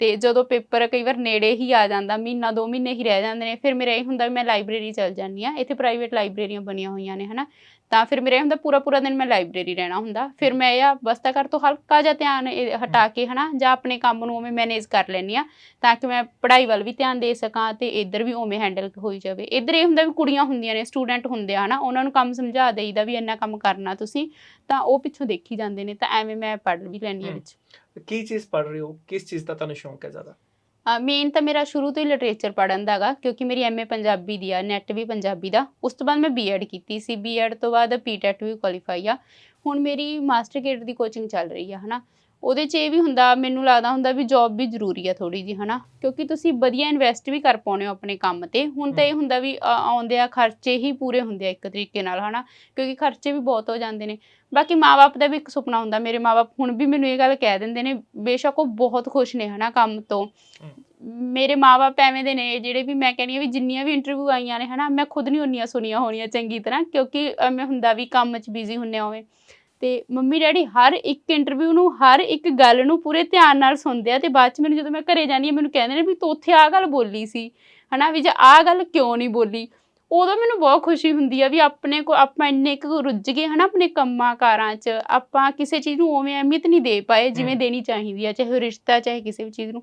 ਤੇ ਜਦੋਂ ਪੇਪਰ ਕਈ ਵਾਰ ਨੇੜੇ ਹੀ ਆ ਜਾਂਦਾ, ਮਹੀਨਾ ਦੋ ਮਹੀਨੇ ਹੀ ਰਹਿ ਜਾਂਦੇ ਨੇ, ਫਿਰ ਮੇਰਾ ਇਹ ਹੁੰਦਾ ਵੀ ਮੈਂ ਲਾਇਬ੍ਰੇਰੀ ਚਲ ਜਾਂਦੀ ਆ ਇੱਥੇ ਪ੍ਰਾਈਵੇਟ ਲਾਇਬ੍ਰੇਰੀਆਂ ਬਣੀਆਂ ਹੋਈਆਂ ਨੇ, ਹਨਾ? ਤਾਂ ਫਿਰ ਮੇਰਾ ਹੁੰਦਾ ਪੂਰਾ ਪੂਰਾ ਦਿਨ ਮੈਂ ਲਾਇਬ੍ਰੇਰੀ ਰਹਿਣਾ ਹੁੰਦਾ। ਫਿਰ ਮੈਂ ਇਹ ਬਸਤਾ ਘਰ ਤੋਂ ਹਲਕਾ ਜਿਹਾ ਧਿਆਨ ਹਟਾ ਕੇ ਹਨਾ ਜਾਂ ਆਪਣੇ ਕੰਮ ਨੂੰ ਉਵੇਂ ਮੈਨੇਜ ਕਰ ਲੈਂਦੀ ਆ ਤਾਂ ਕਿ ਮੈਂ ਪੜ੍ਹਾਈ ਵੱਲ ਵੀ ਧਿਆਨ ਦੇ ਸਕਾਂ ਤੇ ਇੱਧਰ ਵੀ ਉਵੇਂ ਹੈਂਡਲ ਹੋਈ ਜਾਵੇ। ਇੱਧਰ ਇਹ ਹੁੰਦਾ ਵੀ ਕੁੜੀਆਂ ਹੁੰਦੀਆਂ ਨੇ ਸਟੂਡੈਂਟ ਹੁੰਦੇ ਆ ਹਨਾ ਉਹਨਾਂ ਨੂੰ ਕੰਮ ਸਮਝਾ ਦੇਈਦਾ ਵੀ ਇੰਨਾ ਕੰਮ ਕਰਨਾ ਤੁਸੀਂ ਤਾਂ ਉਹ ਪਿੱਛੋਂ ਦੇਖੀ ਜਾਂਦੇ ਨੇ ਤਾਂ ਐਵੇਂ ਮੈਂ ਪੜ੍ਹ ਵੀ ਲੈਂਦੀ ਆ। ਵਿੱਚ। ਕੀ ਚੀਜ਼ ਪੜ੍ਹ ਰਹੇ ਹੋ? ਕਿਸ ਚੀਜ਼ ਦਾ ਤੁਹਾਨੂੰ ਸ਼ੌਂਕ ਹੈ ਜ਼ਿਆਦਾ? ਮੇਨ ਤਾਂ ਮੇਰਾ ਸ਼ੁਰੂ ਤੋਂ ਹੀ ਲਿਟਰੇਚਰ ਪੜਨ ਦਾ ਗਾ, ਕਿਉਂਕਿ ਮੇਰੀ ਐਮਏ ਪੰਜਾਬੀ ਦੀ ਆ ਨੈਟ ਵੀ ਪੰਜਾਬੀ ਦਾ। ਉਸ ਤੋਂ ਬਾਅਦ ਮੈਂ ਬੀਐਡ ਕੀਤੀ ਸੀ। ਬੀਐਡ ਤੋਂ ਬਾਅਦ ਪੀਟੈਟ ਵੀ ਕੁਆਲੀਫਾਈ ਆ। ਹੁਣ ਮੇਰੀ ਮਾਸਟਰ ਗੇਟ ਦੀ ਕੋਚਿੰਗ ਚੱਲ ਰਹੀ ਆ, ਹਨਾ? ਉਹਦੇ 'ਚ ਇਹ ਵੀ ਹੁੰਦਾ ਮੈਨੂੰ ਲੱਗਦਾ ਹੁੰਦਾ ਵੀ ਜੌਬ ਵੀ ਜ਼ਰੂਰੀ ਆ ਥੋੜੀ ਜੀ ਹਨਾ? ਕਿਉਂਕਿ ਤੁਸੀਂ ਵਧੀਆ ਇਨਵੈਸਟ ਵੀ ਕਰ ਪਾਉਣੇ ਹੋ ਆਪਣੇ ਕੰਮ ਤੇ। ਹੁਣ ਤਾਂ ਇਹ ਹੁੰਦਾ ਵੀ ਅ, ਆਉਂਦੇ ਆ ਖਰਚੇ ਹੀ ਪੂਰੇ ਹੁੰਦੇ ਆ ਇੱਕ ਤਰੀਕੇ ਨਾਲ ਹਨਾ? ਕਿਉਂਕਿ ਖਰਚੇ ਵੀ ਬਹੁਤ ਹੋ ਜਾਂਦੇ ਨੇ। ਬਾਕੀ ਮਾਪੇ ਦਾ ਵੀ ਇੱਕ ਸੁਪਨਾ ਹੁੰਦਾ ਮੇਰੇ ਮਾਪੇ ਹੁਣ ਵੀ ਮੈਨੂੰ ਇਹ ਗੱਲ ਕਹਿ ਦਿੰਦੇ ਨੇ ਬੇਸ਼ੱਕ ਉਹ ਬਹੁਤ ਖੁਸ਼ ਨੇ ਹਨਾ ਕੰਮ ਤੋਂ। ਮੇਰੇ ਮਾਪੇ ਐਵੇਂ ਦੇ ਨੇ ਜਿਹੜੇ ਵੀ ਮੈਂ ਕਹਿੰਦੀ ਆ ਵੀ ਜਿੰਨੀਆਂ ਵੀ ਇੰਟਰਵਿਊ ਆਈਆਂ ਨੇ ਹਨਾ ਮੈਂ ਖੁਦ ਨਹੀਂ ਉਨੀਆਂ ਸੁਣੀਆਂ ਹੋਣੀਆਂ ਚੰਗੀ ਤਰ੍ਹਾਂ ਕਿਉਂਕਿ ਐਵੇਂ ਹੁੰਦਾ ਵੀ ਕੰਮ 'ਚ ਬਿਜ਼ੀ ਹੁੰਨੇ ਹੋਵੇਂ ਤੇ ਮੰਮੀ ਡੈਡੀ ਹਰ ਇੱਕ ਇੰਟਰਵਿਊ ਨੂੰ ਹਰ ਇੱਕ ਗੱਲ ਨੂੰ ਪੂਰੇ ਧਿਆਨ ਨਾਲ ਸੁਣਦੇ ਆ ਤੇ ਬਾਅਦ 'ਚ ਮੈਨੂੰ ਜਦੋਂ ਮੈਂ ਘਰੇ ਜਾਂਦੀ ਆ ਮੈਨੂੰ ਕਹਿੰਦੇ ਨੇ ਵੀ ਤੂੰ ਉੱਥੇ ਆਹ ਗੱਲ ਬੋਲੀ ਸੀ ਹਨਾ ਵੀ ਜੇ ਆਹ ਗੱਲ ਕਿਉਂ ਨਹੀਂ ਬੋਲੀ ਉਦੋਂ ਮੈਨੂੰ ਬਹੁਤ ਖੁਸ਼ੀ ਹੁੰਦੀ ਆ ਵੀ ਆਪਣੇ ਕੋ ਆਪਾਂ ਇੰਨੇ ਕੁ ਰੁੱਝ ਗਏ ਹਨਾ ਆਪਣੇ ਕੰਮਾਂ ਕਾਰਾਂ 'ਚ ਆਪਾਂ ਕਿਸੇ ਚੀਜ਼ ਨੂੰ ਉਵੇਂ ਅਹਿਮੀਅਤ ਨਹੀਂ ਦੇ ਪਾਏ ਜਿਵੇਂ। ਦੇਣੀ ਚਾਹੀਦੀ ਆ ਚਾਹੇ ਉਹ ਰਿਸ਼ਤਾ ਚਾਹੇ ਕਿਸੇ ਵੀ ਚੀਜ਼ ਨੂੰ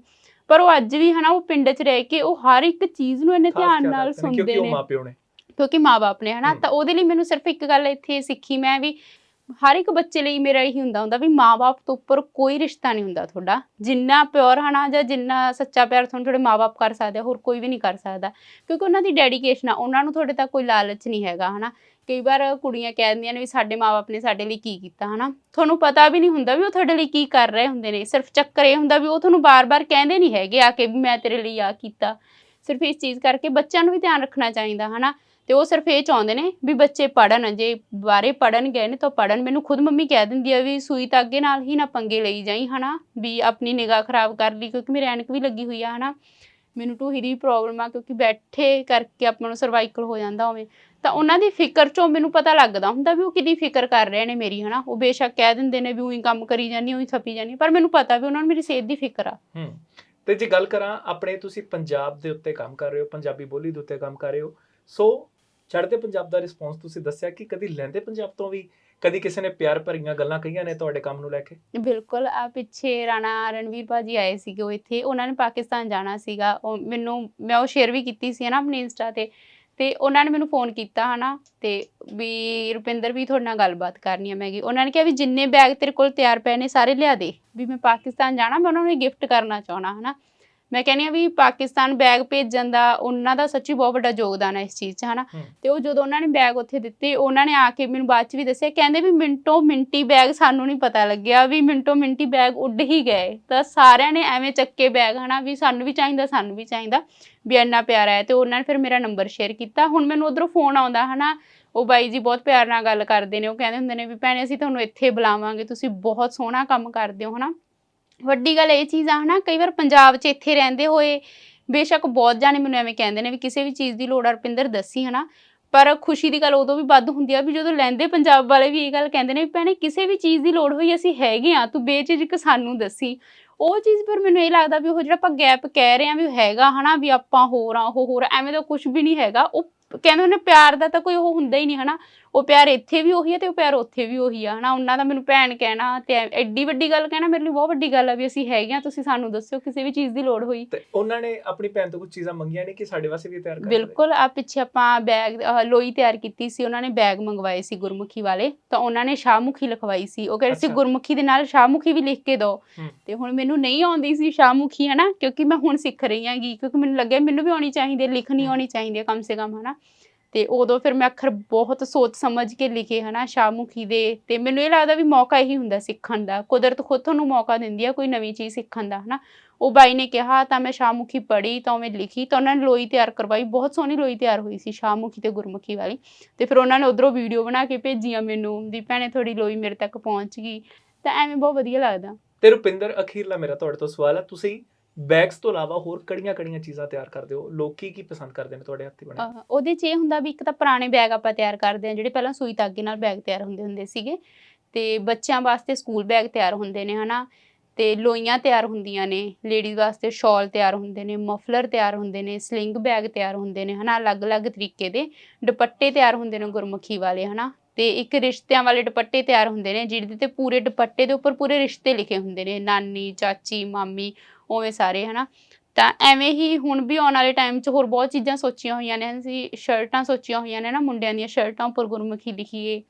ਪਰ ਉਹ ਅੱਜ ਵੀ ਹਨਾ ਉਹ ਪਿੰਡ 'ਚ ਰਹਿ ਕੇ ਉਹ ਹਰ ਇੱਕ ਚੀਜ਼ ਨੂੰ ਇੰਨੇ ਧਿਆਨ ਨਾਲ ਰੱਖਦੇ ਨੇ, ਸੁਣਦੇ ਕਿਉਂਕਿ ਮਾਪਿਓ ਨੇ ਕਿਉਂਕਿ ਮਾਪੇ ਨੇ ਹਨਾ। ਤਾਂ ਉਹਦੇ ਲਈ ਮੈਨੂੰ ਸਿਰਫ ਇੱਕ ਗੱਲ ਇੱਥੇ ਸਿੱਖੀ ਮੈਂ ਵੀ ਹਰ ਇੱਕ ਬੱਚੇ ਲਈ ਮੇਰਾ ਇਹੀ ਹੁੰਦਾ ਹੁੰਦਾ ਵੀ ਮਾਪੇ ਤੋਂ ਉੱਪਰ ਕੋਈ ਰਿਸ਼ਤਾ ਨਹੀਂ ਹੁੰਦਾ ਤੁਹਾਡਾ। ਜਿੰਨਾ ਪਿਓਰ ਹਨਾ ਜਾਂ ਜਿੰਨਾ ਸੱਚਾ ਪਿਆਰ ਤੁਹਾਨੂੰ ਤੁਹਾਡੇ ਮਾਪੇ ਕਰ ਸਕਦੇ ਹੋਰ ਕੋਈ ਵੀ ਨਹੀਂ ਕਰ ਸਕਦਾ। ਕਿਉਂਕਿ ਉਹਨਾਂ ਦੀ ਡੈਡੀਕੇਸ਼ਨ ਆ, ਉਹਨਾਂ ਨੂੰ ਤੁਹਾਡੇ ਤੱਕ ਕੋਈ ਲਾਲਚ ਨਹੀਂ ਹੈਗਾ ਹਨਾ। ਕਈ ਵਾਰ ਕੁੜੀਆਂ ਕਹਿ ਦਿੰਦੀਆਂ ਨੇ ਵੀ ਸਾਡੇ ਮਾਪੇ ਨੇ ਸਾਡੇ ਲਈ ਕੀ ਕੀਤਾ ਹਨਾ। ਤੁਹਾਨੂੰ ਪਤਾ ਵੀ ਨਹੀਂ ਹੁੰਦਾ ਵੀ ਉਹ ਤੁਹਾਡੇ ਲਈ ਕੀ ਕਰ ਰਹੇ ਹੁੰਦੇ ਨੇ। ਸਿਰਫ ਚੱਕਰ ਇਹ ਹੁੰਦਾ ਵੀ ਉਹ ਤੁਹਾਨੂੰ ਬਾਰ-ਬਾਰ ਕਹਿੰਦੇ ਨਹੀਂ ਹੈਗੇ ਆ ਕੇ ਵੀ ਮੈਂ ਤੇਰੇ ਲਈ ਆ ਕੀਤਾ। ਸਿਰਫ ਇਸ ਚੀਜ਼ ਕਰਕੇ ਬੱਚਿਆਂ ਨੂੰ ਵੀ ਧਿਆਨ ਰੱਖਣਾ ਚਾਹੀਦਾ ਹਨਾ। ਤੇ ਉਹ ਸਿਰਫ ਇਹ ਚਾਹੁੰਦੇ ਨੇ ਵੀ ਬੱਚੇ ਪੜਨ ਜੇ ਬਾਰੇ ਪੜਨ ਗਏ ਨੇ ਤਾਂ ਪੜਨ ਮੈਨੂੰ ਖੁਦ ਮੰਮੀ ਕਹਿ ਦਿੰਦੀ ਆ ਵੀ ਸੂਈ ਤਾਗੇ ਨਾਲ ਹੀ ਨਾ ਪੰਗੇ ਲਈ ਜਾਈ, ਹਨਾ, ਵੀ ਆਪਣੀ ਨਿਗਾਹ ਖਰਾਬ ਕਰ ਲਈ, ਕਿਉਂਕਿ ਮੇਰੇ ਐਨਕ ਵੀ ਲੱਗੀ ਹੋਈ ਆ, ਹਨਾ। ਮੈਨੂੰ ਢੂਹੀ ਦੀ ਪ੍ਰੋਬਲਮ ਆ, ਕਿਉਂਕਿ ਬੈਠੇ ਕਰਕੇ ਆਪਾਂ ਨੂੰ ਸਰਵਾਈਕਲ ਹੋ ਜਾਂਦਾ ਹੋਵੇ ਤਾਂ ਉਹਨਾਂ ਦੀ ਫਿਕਰ ਚੋਂ ਮੈਨੂੰ ਪਤਾ ਲੱਗਦਾ ਹੁੰਦਾ ਵੀ ਉਹ ਕਿੰਨੀ ਫਿਕਰ ਕਰ ਰਹੇ ਨੇ ਮੇਰੀ, ਹਨਾ। ਉਹ ਬੇਸ਼ੱਕ ਕਹਿ ਦਿੰਦੇ ਨੇ ਵੀ ਉਹੀ ਕੰਮ ਕਰੀ ਜਾਂਦੀ, ਉਹੀ ਥੱਪੀ ਜਾਂਦੀ, ਪਰ ਮੈਨੂੰ ਪਤਾ ਵੀ ਉਹਨਾਂ ਨੂੰ ਮੇਰੀ ਸਿਹਤ ਦੀ ਫਿਕਰ ਆ। ਤੇ ਜੇ ਗੱਲ ਕਰਾਂ, ਆਪਣੇ ਤੁਸੀਂ ਪੰਜਾਬ ਦੇ ਉੱਤੇ ਕੰਮ ਕਰ ਰਹੇ ਹੋ, ਪੰਜਾਬੀ ਬੋਲੀ ਦੇ ਉੱਤੇ ਕੰਮ ਕਰ ਰਹੇ ਹੋ, ਸੋ ਚੜ੍ਹਦੇ ਪੰਜਾਬ ਦਾ ਰਿਸਪੌਂਸ ਤੁਸੀਂ ਦੱਸਿਆ ਕਿ ਕਦੀ ਲੈਂਦੇ ਪੰਜਾਬ ਤੋਂ ਵੀ? ਕਦੀ ਕਿਸੇ ਨੇ ਪਿਆਰ ਭਰੀਆਂ ਗੱਲਾਂ ਕਹੀਆਂ ਨੇ ਤੁਹਾਡੇ ਕੰਮ ਨੂੰ ਲੈ ਕੇ? ਬਿਲਕੁਲ, ਆ ਪਿੱਛੇ ਰਾਣਾ ਰਣਵੀਰ ਭਾਜੀ ਆਏ ਸੀਗੇ ਉਹ ਇੱਥੇ। ਉਹਨਾਂ ਨੇ ਪਾਕਿਸਤਾਨ ਜਾਣਾ ਸੀਗਾ। ਉਹ ਮੈਨੂੰ, ਮੈਂ ਉਹ ਸ਼ੇਅਰ ਵੀ ਕੀਤੀ ਸੀ ਨਾ ਆਪਣੇ ਇੰਸਟਾ ਤੇ। ਤੇ ਉਹਨਾਂ ਨੇ ਮੈਨੂੰ ਫੋਨ ਕੀਤਾ ਹਨਾ ਤੇ ਵੀ ਰੁਪਿੰਦਰ ਵੀ ਤੁਹਾਡੇ ਨਾਲ ਗੱਲਬਾਤ ਕਰਨੀ ਹੈ ਮੈਗੀ ਉਹਨਾਂ ਨੇ ਕਿਹਾ ਵੀ ਜਿੰਨੇ ਬੈਗ ਤੇਰੇ ਕੋਲ ਤਿਆਰ ਪਏ ਨੇ ਸਾਰੇ ਲਿਆ ਦੇ। ਵੀ ਮੈਂ ਪਾਕਿਸਤਾਨ ਜਾਣਾ, ਮੈਂ ਉਹਨਾਂ ਨੂੰ ਗਿਫਟ ਕਰਨਾ ਚਾਹਣਾ ਹਨਾ। ਮੈਂ ਕਹਿੰਦੀ ਆ ਵੀ ਪਾਕਿਸਤਾਨ ਬੈਗ ਭੇਜਣ ਦਾ ਉਹਨਾਂ ਦਾ ਸੱਚੀ ਬਹੁਤ ਵੱਡਾ ਯੋਗਦਾਨ ਹੈ ਇਸ ਚੀਜ਼ 'ਚ ਹਨਾ। ਤੇ ਉਹ ਜਦੋਂ ਉਹਨਾਂ ਨੇ ਬੈਗ ਉੱਥੇ ਦਿੱਤੇ ਉਹਨਾਂ ਨੇ ਆ ਕੇ ਮੈਨੂੰ ਬਾਅਦ 'ਚ ਵੀ ਦੱਸਿਆ ਕਹਿੰਦੇ ਵੀ ਮਿੰਟੋ ਮਿੰਟੀ ਬੈਗ ਸਾਨੂੰ ਨਹੀਂ ਪਤਾ ਲੱਗਿਆ ਵੀ ਮਿੰਟੋ ਮਿੰਟੀ ਬੈਗ ਉੱਡ ਹੀ ਗਏ। ਤਾਂ ਸਾਰਿਆਂ ਨੇ ਐਵੇਂ ਚੱਕੇ ਬੈਗ ਹਨਾ? ਵੀ ਸਾਨੂੰ ਵੀ ਚਾਹੀਦਾ ਸਾਨੂੰ ਵੀ ਚਾਹੀਦਾ ਵੀ ਇੰਨਾ ਪਿਆਰਾ ਹੈ। ਤੇ ਉਹਨਾਂ ਨੇ ਫਿਰ ਮੇਰਾ ਨੰਬਰ ਸ਼ੇਅਰ ਕੀਤਾ। ਹੁਣ ਮੈਨੂੰ ਉਧਰੋਂ ਫੋਨ ਆਉਂਦਾ ਹਨਾ? ਉਹ ਬਾਈ ਜੀ ਬਹੁਤ ਪਿਆਰ ਨਾਲ ਗੱਲ ਕਰਦੇ ਨੇ। ਉਹ ਕਹਿੰਦੇ ਹੁੰਦੇ ਨੇ ਵੀ ਭੈਣੇ ਅਸੀਂ ਤੁਹਾਨੂੰ ਇੱਥੇ ਬੁਲਾਵਾਂਗੇ। ਤੁਸੀਂ ਬਹੁਤ ਸੋਹਣਾ ਕੰਮ ਕਰਦੇ ਹੋ ਹਨਾ? ਵੱਡੀ ਗੱਲ ਇਹ ਚੀਜ਼ ਆ ਹਨਾ ਕਈ ਵਾਰ ਪੰਜਾਬ 'ਚ ਇੱਥੇ ਰਹਿੰਦੇ ਹੋਏ ਬੇਸ਼ੱਕ ਬਹੁਤ ਜਾਣੇ ਮੈਨੂੰ ਐਵੇਂ ਕਹਿੰਦੇ ਨੇ ਵੀ ਕਿਸੇ ਵੀ ਚੀਜ਼ ਦੀ ਲੋੜ ਆ ਦੱਸੀ ਹਨਾ ਪਰ ਖੁਸ਼ੀ ਦੀ ਗੱਲ ਉਦੋਂ ਵੀ ਵੱਧ ਹੁੰਦੀ ਆ ਵੀ ਜਦੋਂ ਲੈਂਦੇ ਪੰਜਾਬ ਵਾਲੇ ਵੀ ਇਹ ਗੱਲ ਕਹਿੰਦੇ ਨੇ ਵੀ ਭੈਣੇ ਕਿਸੇ ਵੀ ਚੀਜ਼ ਦੀ ਲੋੜ ਹੋਈ ਅਸੀਂ ਹੈਗੇ ਆ ਤੂੰ ਬੇਝਿਜਕ ਸਾਨੂੰ ਦੱਸੀ। ਉਹ ਚੀਜ਼ ਫਿਰ ਮੈਨੂੰ ਇਹ ਲੱਗਦਾ ਵੀ ਉਹ ਜਿਹੜਾ ਆਪਾਂ ਗੈਪ ਕਹਿ ਰਹੇ ਆ ਵੀ ਹੈਗਾ ਹਨਾ ਵੀ ਆਪਾਂ ਹੋਰ ਆ ਉਹ ਹੋਰ ਆ, ਐਵੇਂ ਦਾ ਕੁਝ ਵੀ ਨਹੀਂ ਹੈਗਾ ਉਹ ਕਹਿੰਦੇ ਨੇ ਪਿਆਰ ਦਾ ਤਾਂ ਕੋਈ ਉਹ ਹੁੰਦਾ ਹੀ ਨਹੀਂ ਹਨਾ ਉਹ ਪਿਆਰ ਇੱਥੇ ਵੀ ਉਹੀ ਹੈ ਤੇ ਉਹ ਪਿਆਰ ਉੱਥੇ ਵੀ ਉਹੀ ਆ ਹਨਾ ਉਹਨਾਂ ਦਾ ਮੈਨੂੰ ਭੈਣ ਕਹਿਣਾ ਤੇ ਐ- ਐਡੀ ਵੱਡੀ ਗੱਲ ਕਹਿਣਾ ਮੇਰੇ ਲਈ ਬਹੁਤ ਵੱਡੀ ਗੱਲ ਆ ਵੀ ਅਸੀਂ ਹੈਗੇ ਆ ਤੁਸੀਂ ਸਾਨੂੰ ਦੱਸਿਓ ਕਿਸੇ ਵੀ ਚੀਜ਼ ਦੀ ਲੋੜ ਹੋਈ ਤੇ ਉਹਨਾਂ ਨੇ ਆਪਣੀ ਭੈਣ ਤੋਂ ਕੁਝ ਚੀਜ਼ਾਂ ਮੰਗੀਆਂ ਨੇ ਕਿ ਸਾਡੇ ਵਾਸਤੇ ਵੀ ਤਿਆਰ ਕਰ। ਬਿਲਕੁਲ ਆ ਪਿੱਛੇ ਆਪਾਂ ਬੈਗ ਅਹ, ਲੋਈ ਤਿਆਰ ਕੀਤੀ ਸੀ ਉਹਨਾਂ ਨੇ ਬੈਗ ਮੰਗਵਾਏ ਸੀ ਗੁਰਮੁਖੀ ਵਾਲੇ ਤਾਂ ਉਹਨਾਂ ਨੇ ਸ਼ਾਹਮੁਖੀ ਲਿਖਵਾਈ ਸੀ ਉਹ ਕਹਿੰਦੇ ਸੀ ਅੱਛਾ। ਗੁਰਮੁਖੀ ਦੇ ਨਾਲ ਸ਼ਾਹਮੁਖੀ ਵੀ ਲਿਖ ਕੇ ਦਿਓ ਹੂੰ। ਤੇ ਹੁਣ ਮੈਨੂੰ ਨਹੀਂ ਆਉਂਦੀ ਸੀ ਸ਼ਾਹਮੁਖੀ ਹਨਾ ਕਿਉਂਕਿ ਮੈਂ ਹੁਣ ਸਿੱਖ ਰਹੀ ਹਾਂਗੀ ਕਿਉਂਕਿ ਮੈਨੂੰ ਲੱਗਿਆ ਮੈਨੂੰ ਵੀ ਆਉਣੀ ਚਾਹੀਦੀ ਹੈ ਲਿਖਣੀ ਹੂੰ। ਆਉਣੀ ਚਾਹੀਦੀ ਹੈ ਕਮ ਸੇ ਕਮ ਹਨਾ ਤੇ ਉਦੋਂ ਫਿਰ ਮੈਂ ਅੱਖਰ ਬਹੁਤ ਸੋਚ ਸਮਝ ਕੇ ਲਿਖੇ, ਹਨਾ, ਸ਼ਾਹਮੁਖੀ ਦੇ, ਤੇ ਮੈਨੂੰ ਇਹ ਲੱਗਦਾ ਵੀ ਮੌਕਾ ਇਹੀ ਹੁੰਦਾ ਸਿੱਖਣ ਦਾ। ਕੁਦਰਤ ਖੁਦ ਤੁਹਾਨੂੰ ਮੌਕਾ ਦਿੰਦੀ ਆ ਕੋਈ ਨਵੀਂ ਚੀਜ਼ ਸਿੱਖਣ ਦਾ, ਹਨਾ। ਉਹ ਬਾਈ ਨੇ ਕਿਹਾ ਤਾਂ ਮੈਂ ਸ਼ਾਹਮੁਖੀ ਪੜ੍ਹੀ, ਤਾਂ ਮੈਂ ਲਿਖੀ। ਤਾਂ ਉਹਨਾਂ ਨੇ ਲੋਈ ਤਿਆਰ ਕਰਵਾਈ, ਬਹੁਤ ਸੋਹਣੀ ਲੋਈ ਤਿਆਰ ਹੋਈ ਸੀ, ਸ਼ਾਹਮੁਖੀ ਤੇ ਗੁਰਮੁਖੀ ਵਾਲੀ। ਤੇ ਫਿਰ ਉਹਨਾਂ ਨੇ ਉਧਰੋਂ ਵੀਡੀਓ ਬਣਾ ਕੇ ਭੇਜੀਆਂ ਮੈਨੂੰ, ਵੀ ਭੈਣੇ ਥੋੜੀ ਲੋਈ ਮੇਰੇ ਤੱਕ ਪਹੁੰਚ ਗਈ। ਤਾਂ ਐਵੇਂ ਬਹੁਤ ਵਧੀਆ ਲੱਗਦਾ। ਤੇ ਰੁਪਿੰਦਰ, ਅਖੀਰਲਾ ਮੇਰਾ ਤੁਹਾਡੇ ਤੋਂ ਸਵਾਲ ਹੈ ਤੁਸੀਂ ਬੈਗਸ ਤੋਂ ਇਲਾਵਾ ਹੋਰ ਕੜੀਆਂ ਕੜੀਆਂ ਚੀਜ਼ਾਂ ਤਿਆਰ ਕਰਦੇ ਹੋ, ਲੋਕੀ ਕੀ ਪਸੰਦ ਕਰਦੇ ਨੇ ਤੁਹਾਡੇ ਹੱਥੀਂ ਬਣੇ? ਅਹ ਉਹਦੇ 'ਚ ਇਹ ਹੁੰਦਾ ਵੀ ਇੱਕ ਤਾਂ ਪੁਰਾਣੇ ਬੈਗ ਆਪਾਂ ਤਿਆਰ ਕਰਦੇ ਹਾਂ, ਜਿਹੜੇ ਪਹਿਲਾਂ ਸੂਈ ਧਾਗੇ ਨਾਲ ਬੈਗ ਤਿਆਰ ਹੁੰਦੇ ਹੁੰਦੇ ਸੀਗੇ। ਤੇ ਬੱਚਿਆਂ ਵਾਸਤੇ ਸਕੂਲ ਬੈਗ ਤਿਆਰ ਹੁੰਦੇ ਨੇ, ਹਨਾ? ਤੇ ਲੋਈਆਂ ਤਿਆਰ ਹੁੰਦੀਆਂ ਨੇ ਲੇਡੀਜ਼ ਵਾਸਤੇ ਸ਼ਾਲ ਤਿਆਰ ਹੁੰਦੇ ਨੇ ਮਫਲਰ ਤਿਆਰ ਹੁੰਦੇ ਨੇ ਸਲਿੰਗ ਬੈਗ ਤਿਆਰ ਹੁੰਦੇ ਨੇ, ਹਨਾ? ਅਲੱਗ-ਅਲੱਗ ਤਰੀਕੇ ਦੇ। ਦੁਪੱਟੇ ਤਿਆਰ ਹੁੰਦੇ ਨੇ ਗੁਰਮੁਖੀ ਵਾਲੇ, ਹਨਾ? ਤੇ ਇੱਕ ਰਿਸ਼ਤਿਆਂ ਵਾਲੇ ਦੁਪੱਟੇ ਤਿਆਰ ਹੁੰਦੇ ਨੇ, ਜਿਹਦੇ ਤੇ ਪੂਰੇ ਦੁਪੱਟੇ ਦੇ ਉੱਪਰ ਪੂਰੇ ਰਿਸ਼ਤੇ ਲਿਖੇ ਹੁੰਦੇ ਨੇ, ਨਾਨੀ, ਚਾਚੀ, ਮਾਮੀ, ਉਵੇਂ ਸਾਰੇ, ਹਨਾ। ਤਾਂ ਐਵੇਂ ਹੀ ਹੁਣ ਵੀ ਆਉਣ ਵਾਲੇ ਟਾਈਮ 'ਚ ਹੋਰ ਬਹੁਤ ਚੀਜ਼ਾਂ ਸੋਚੀਆਂ ਹੋਈਆਂ ਨੇ, ਅਸੀਂ ਸ਼ਰਟਾਂ ਸੋਚੀਆਂ ਹੋਈਆਂ ਨੇ ਨਾ ਮੁੰਡਿਆਂ ਦੀਆਂ, ਸ਼ਰਟਾਂ ਉੱਪਰ ਗੁਰਮੁਖੀ ਲਿਖੀਏ।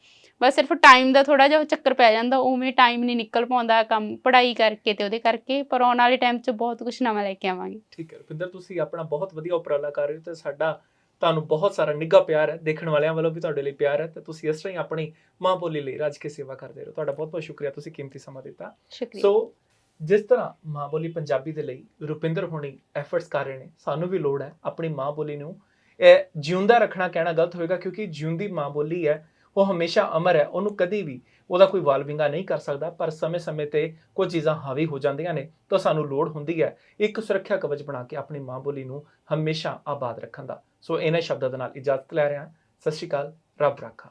ਬਸ ਸਿਰਫ ਟਾਈਮ ਦਾ ਥੋੜਾ ਜਿਹਾ ਚੱਕਰ ਪੈ ਜਾਂਦਾ, ਉਵੇਂ ਟਾਈਮ ਨਹੀਂ ਨਿਕਲ ਪਾਉਂਦਾ ਕੰਮ, ਪੜ੍ਹਾਈ ਕਰਕੇ ਤੇ ਉਹਦੇ ਕਰਕੇ, ਪਰ ਆਉਣ ਵਾਲੇ ਟਾਈਮ 'ਚ ਬਹੁਤ ਕੁਝ ਨਵਾਂ ਲੈ ਕੇ ਆਵਾਂਗੇ। ਠੀਕ ਹੈ, ਰੁਪਿੰਦਰ, ਤੁਸੀਂ ਆਪਣਾ ਬਹੁਤ ਵਧੀਆ ਉਪਰਾਲਾ ਕਰ ਰਹੇ ਹੋ ਤੇ ਸਾਡਾ ਤੁਹਾਨੂੰ ਬਹੁਤ ਸਾਰਾ ਨਿੱਘਾ ਪਿਆਰ ਹੈ ਦੇਖਣ ਵਾਲਿਆਂ ਵੱਲੋਂ ਵੀ ਤੁਹਾਡੇ ਲਈ ਪਿਆਰ ਹੈ ਤੇ ਤੁਸੀਂ ਇਸ ਤਰ੍ਹਾਂ ਹੀ ਆਪਣੀ ਮਾਂ ਬੋਲੀ ਲਈ ਰੱਜ ਕੇ ਸੇਵਾ ਕਰਦੇ ਰਹੋ। ਤੁਹਾਡਾ ਬਹੁਤ ਬਹੁਤ ਸ਼ੁਕਰੀਆ ਤੁਸੀਂ ਕੀਮਤੀ ਸਮਾਂ ਦਿੱਤਾ। ਸੋ ਜਿਸ ਤਰ੍ਹਾਂ ਮਾਂ ਬੋਲੀ ਪੰਜਾਬੀ ਦੇ ਲਈ ਰੁਪਿੰਦਰ ਹੋਣੀ ਐਫਰਟਸ ਕਰ ਰਹੇ ਨੇ ਸਾਨੂੰ ਵੀ ਲੋੜ ਹੈ ਆਪਣੀ ਮਾਂ ਬੋਲੀ ਨੂੰ। ਇਹ ਜਿਉਂਦਾ ਰੱਖਣਾ ਕਹਿਣਾ ਗਲਤ ਹੋਏਗਾ ਕਿਉਂਕਿ ਜਿਉਂਦੀ ਮਾਂ ਬੋਲੀ ਹੈ ਉਹ ਹਮੇਸ਼ਾ ਅਮਰ ਹੈ ਉਹਨੂੰ ਕਦੀ ਵੀ ਉਹਦਾ ਕੋਈ ਵਾਲ ਵਿੰਗਾ ਨਹੀਂ ਕਰ ਸਕਦਾ ਪਰ ਸਮੇਂ-ਸਮੇਂ ਤੇ ਕੁਝ ਚੀਜ਼ਾਂ ਹਾਵੀ ਹੋ ਜਾਂਦੀਆਂ ਨੇ ਤਾਂ ਸਾਨੂੰ ਲੋੜ ਹੁੰਦੀ ਹੈ ਇੱਕ ਸੁਰੱਖਿਆ ਕਵਚ ਬਣਾ ਕੇ ਆਪਣੀ ਮਾਂ ਬੋਲੀ ਨੂੰ ਹਮੇਸ਼ਾ ਆਬਾਦ ਰੱਖਣ ਦਾ। ਸੋ ਇਹਨਾਂ ਸ਼ਬਦਾਂ ਦੇ ਨਾਲ ਇਜਾਜ਼ਤ ਲੈ ਰਿਹਾ ਸਤਿ ਸ਼੍ਰੀ ਅਕਾਲ ਰੱਬ ਰਾਖਾ।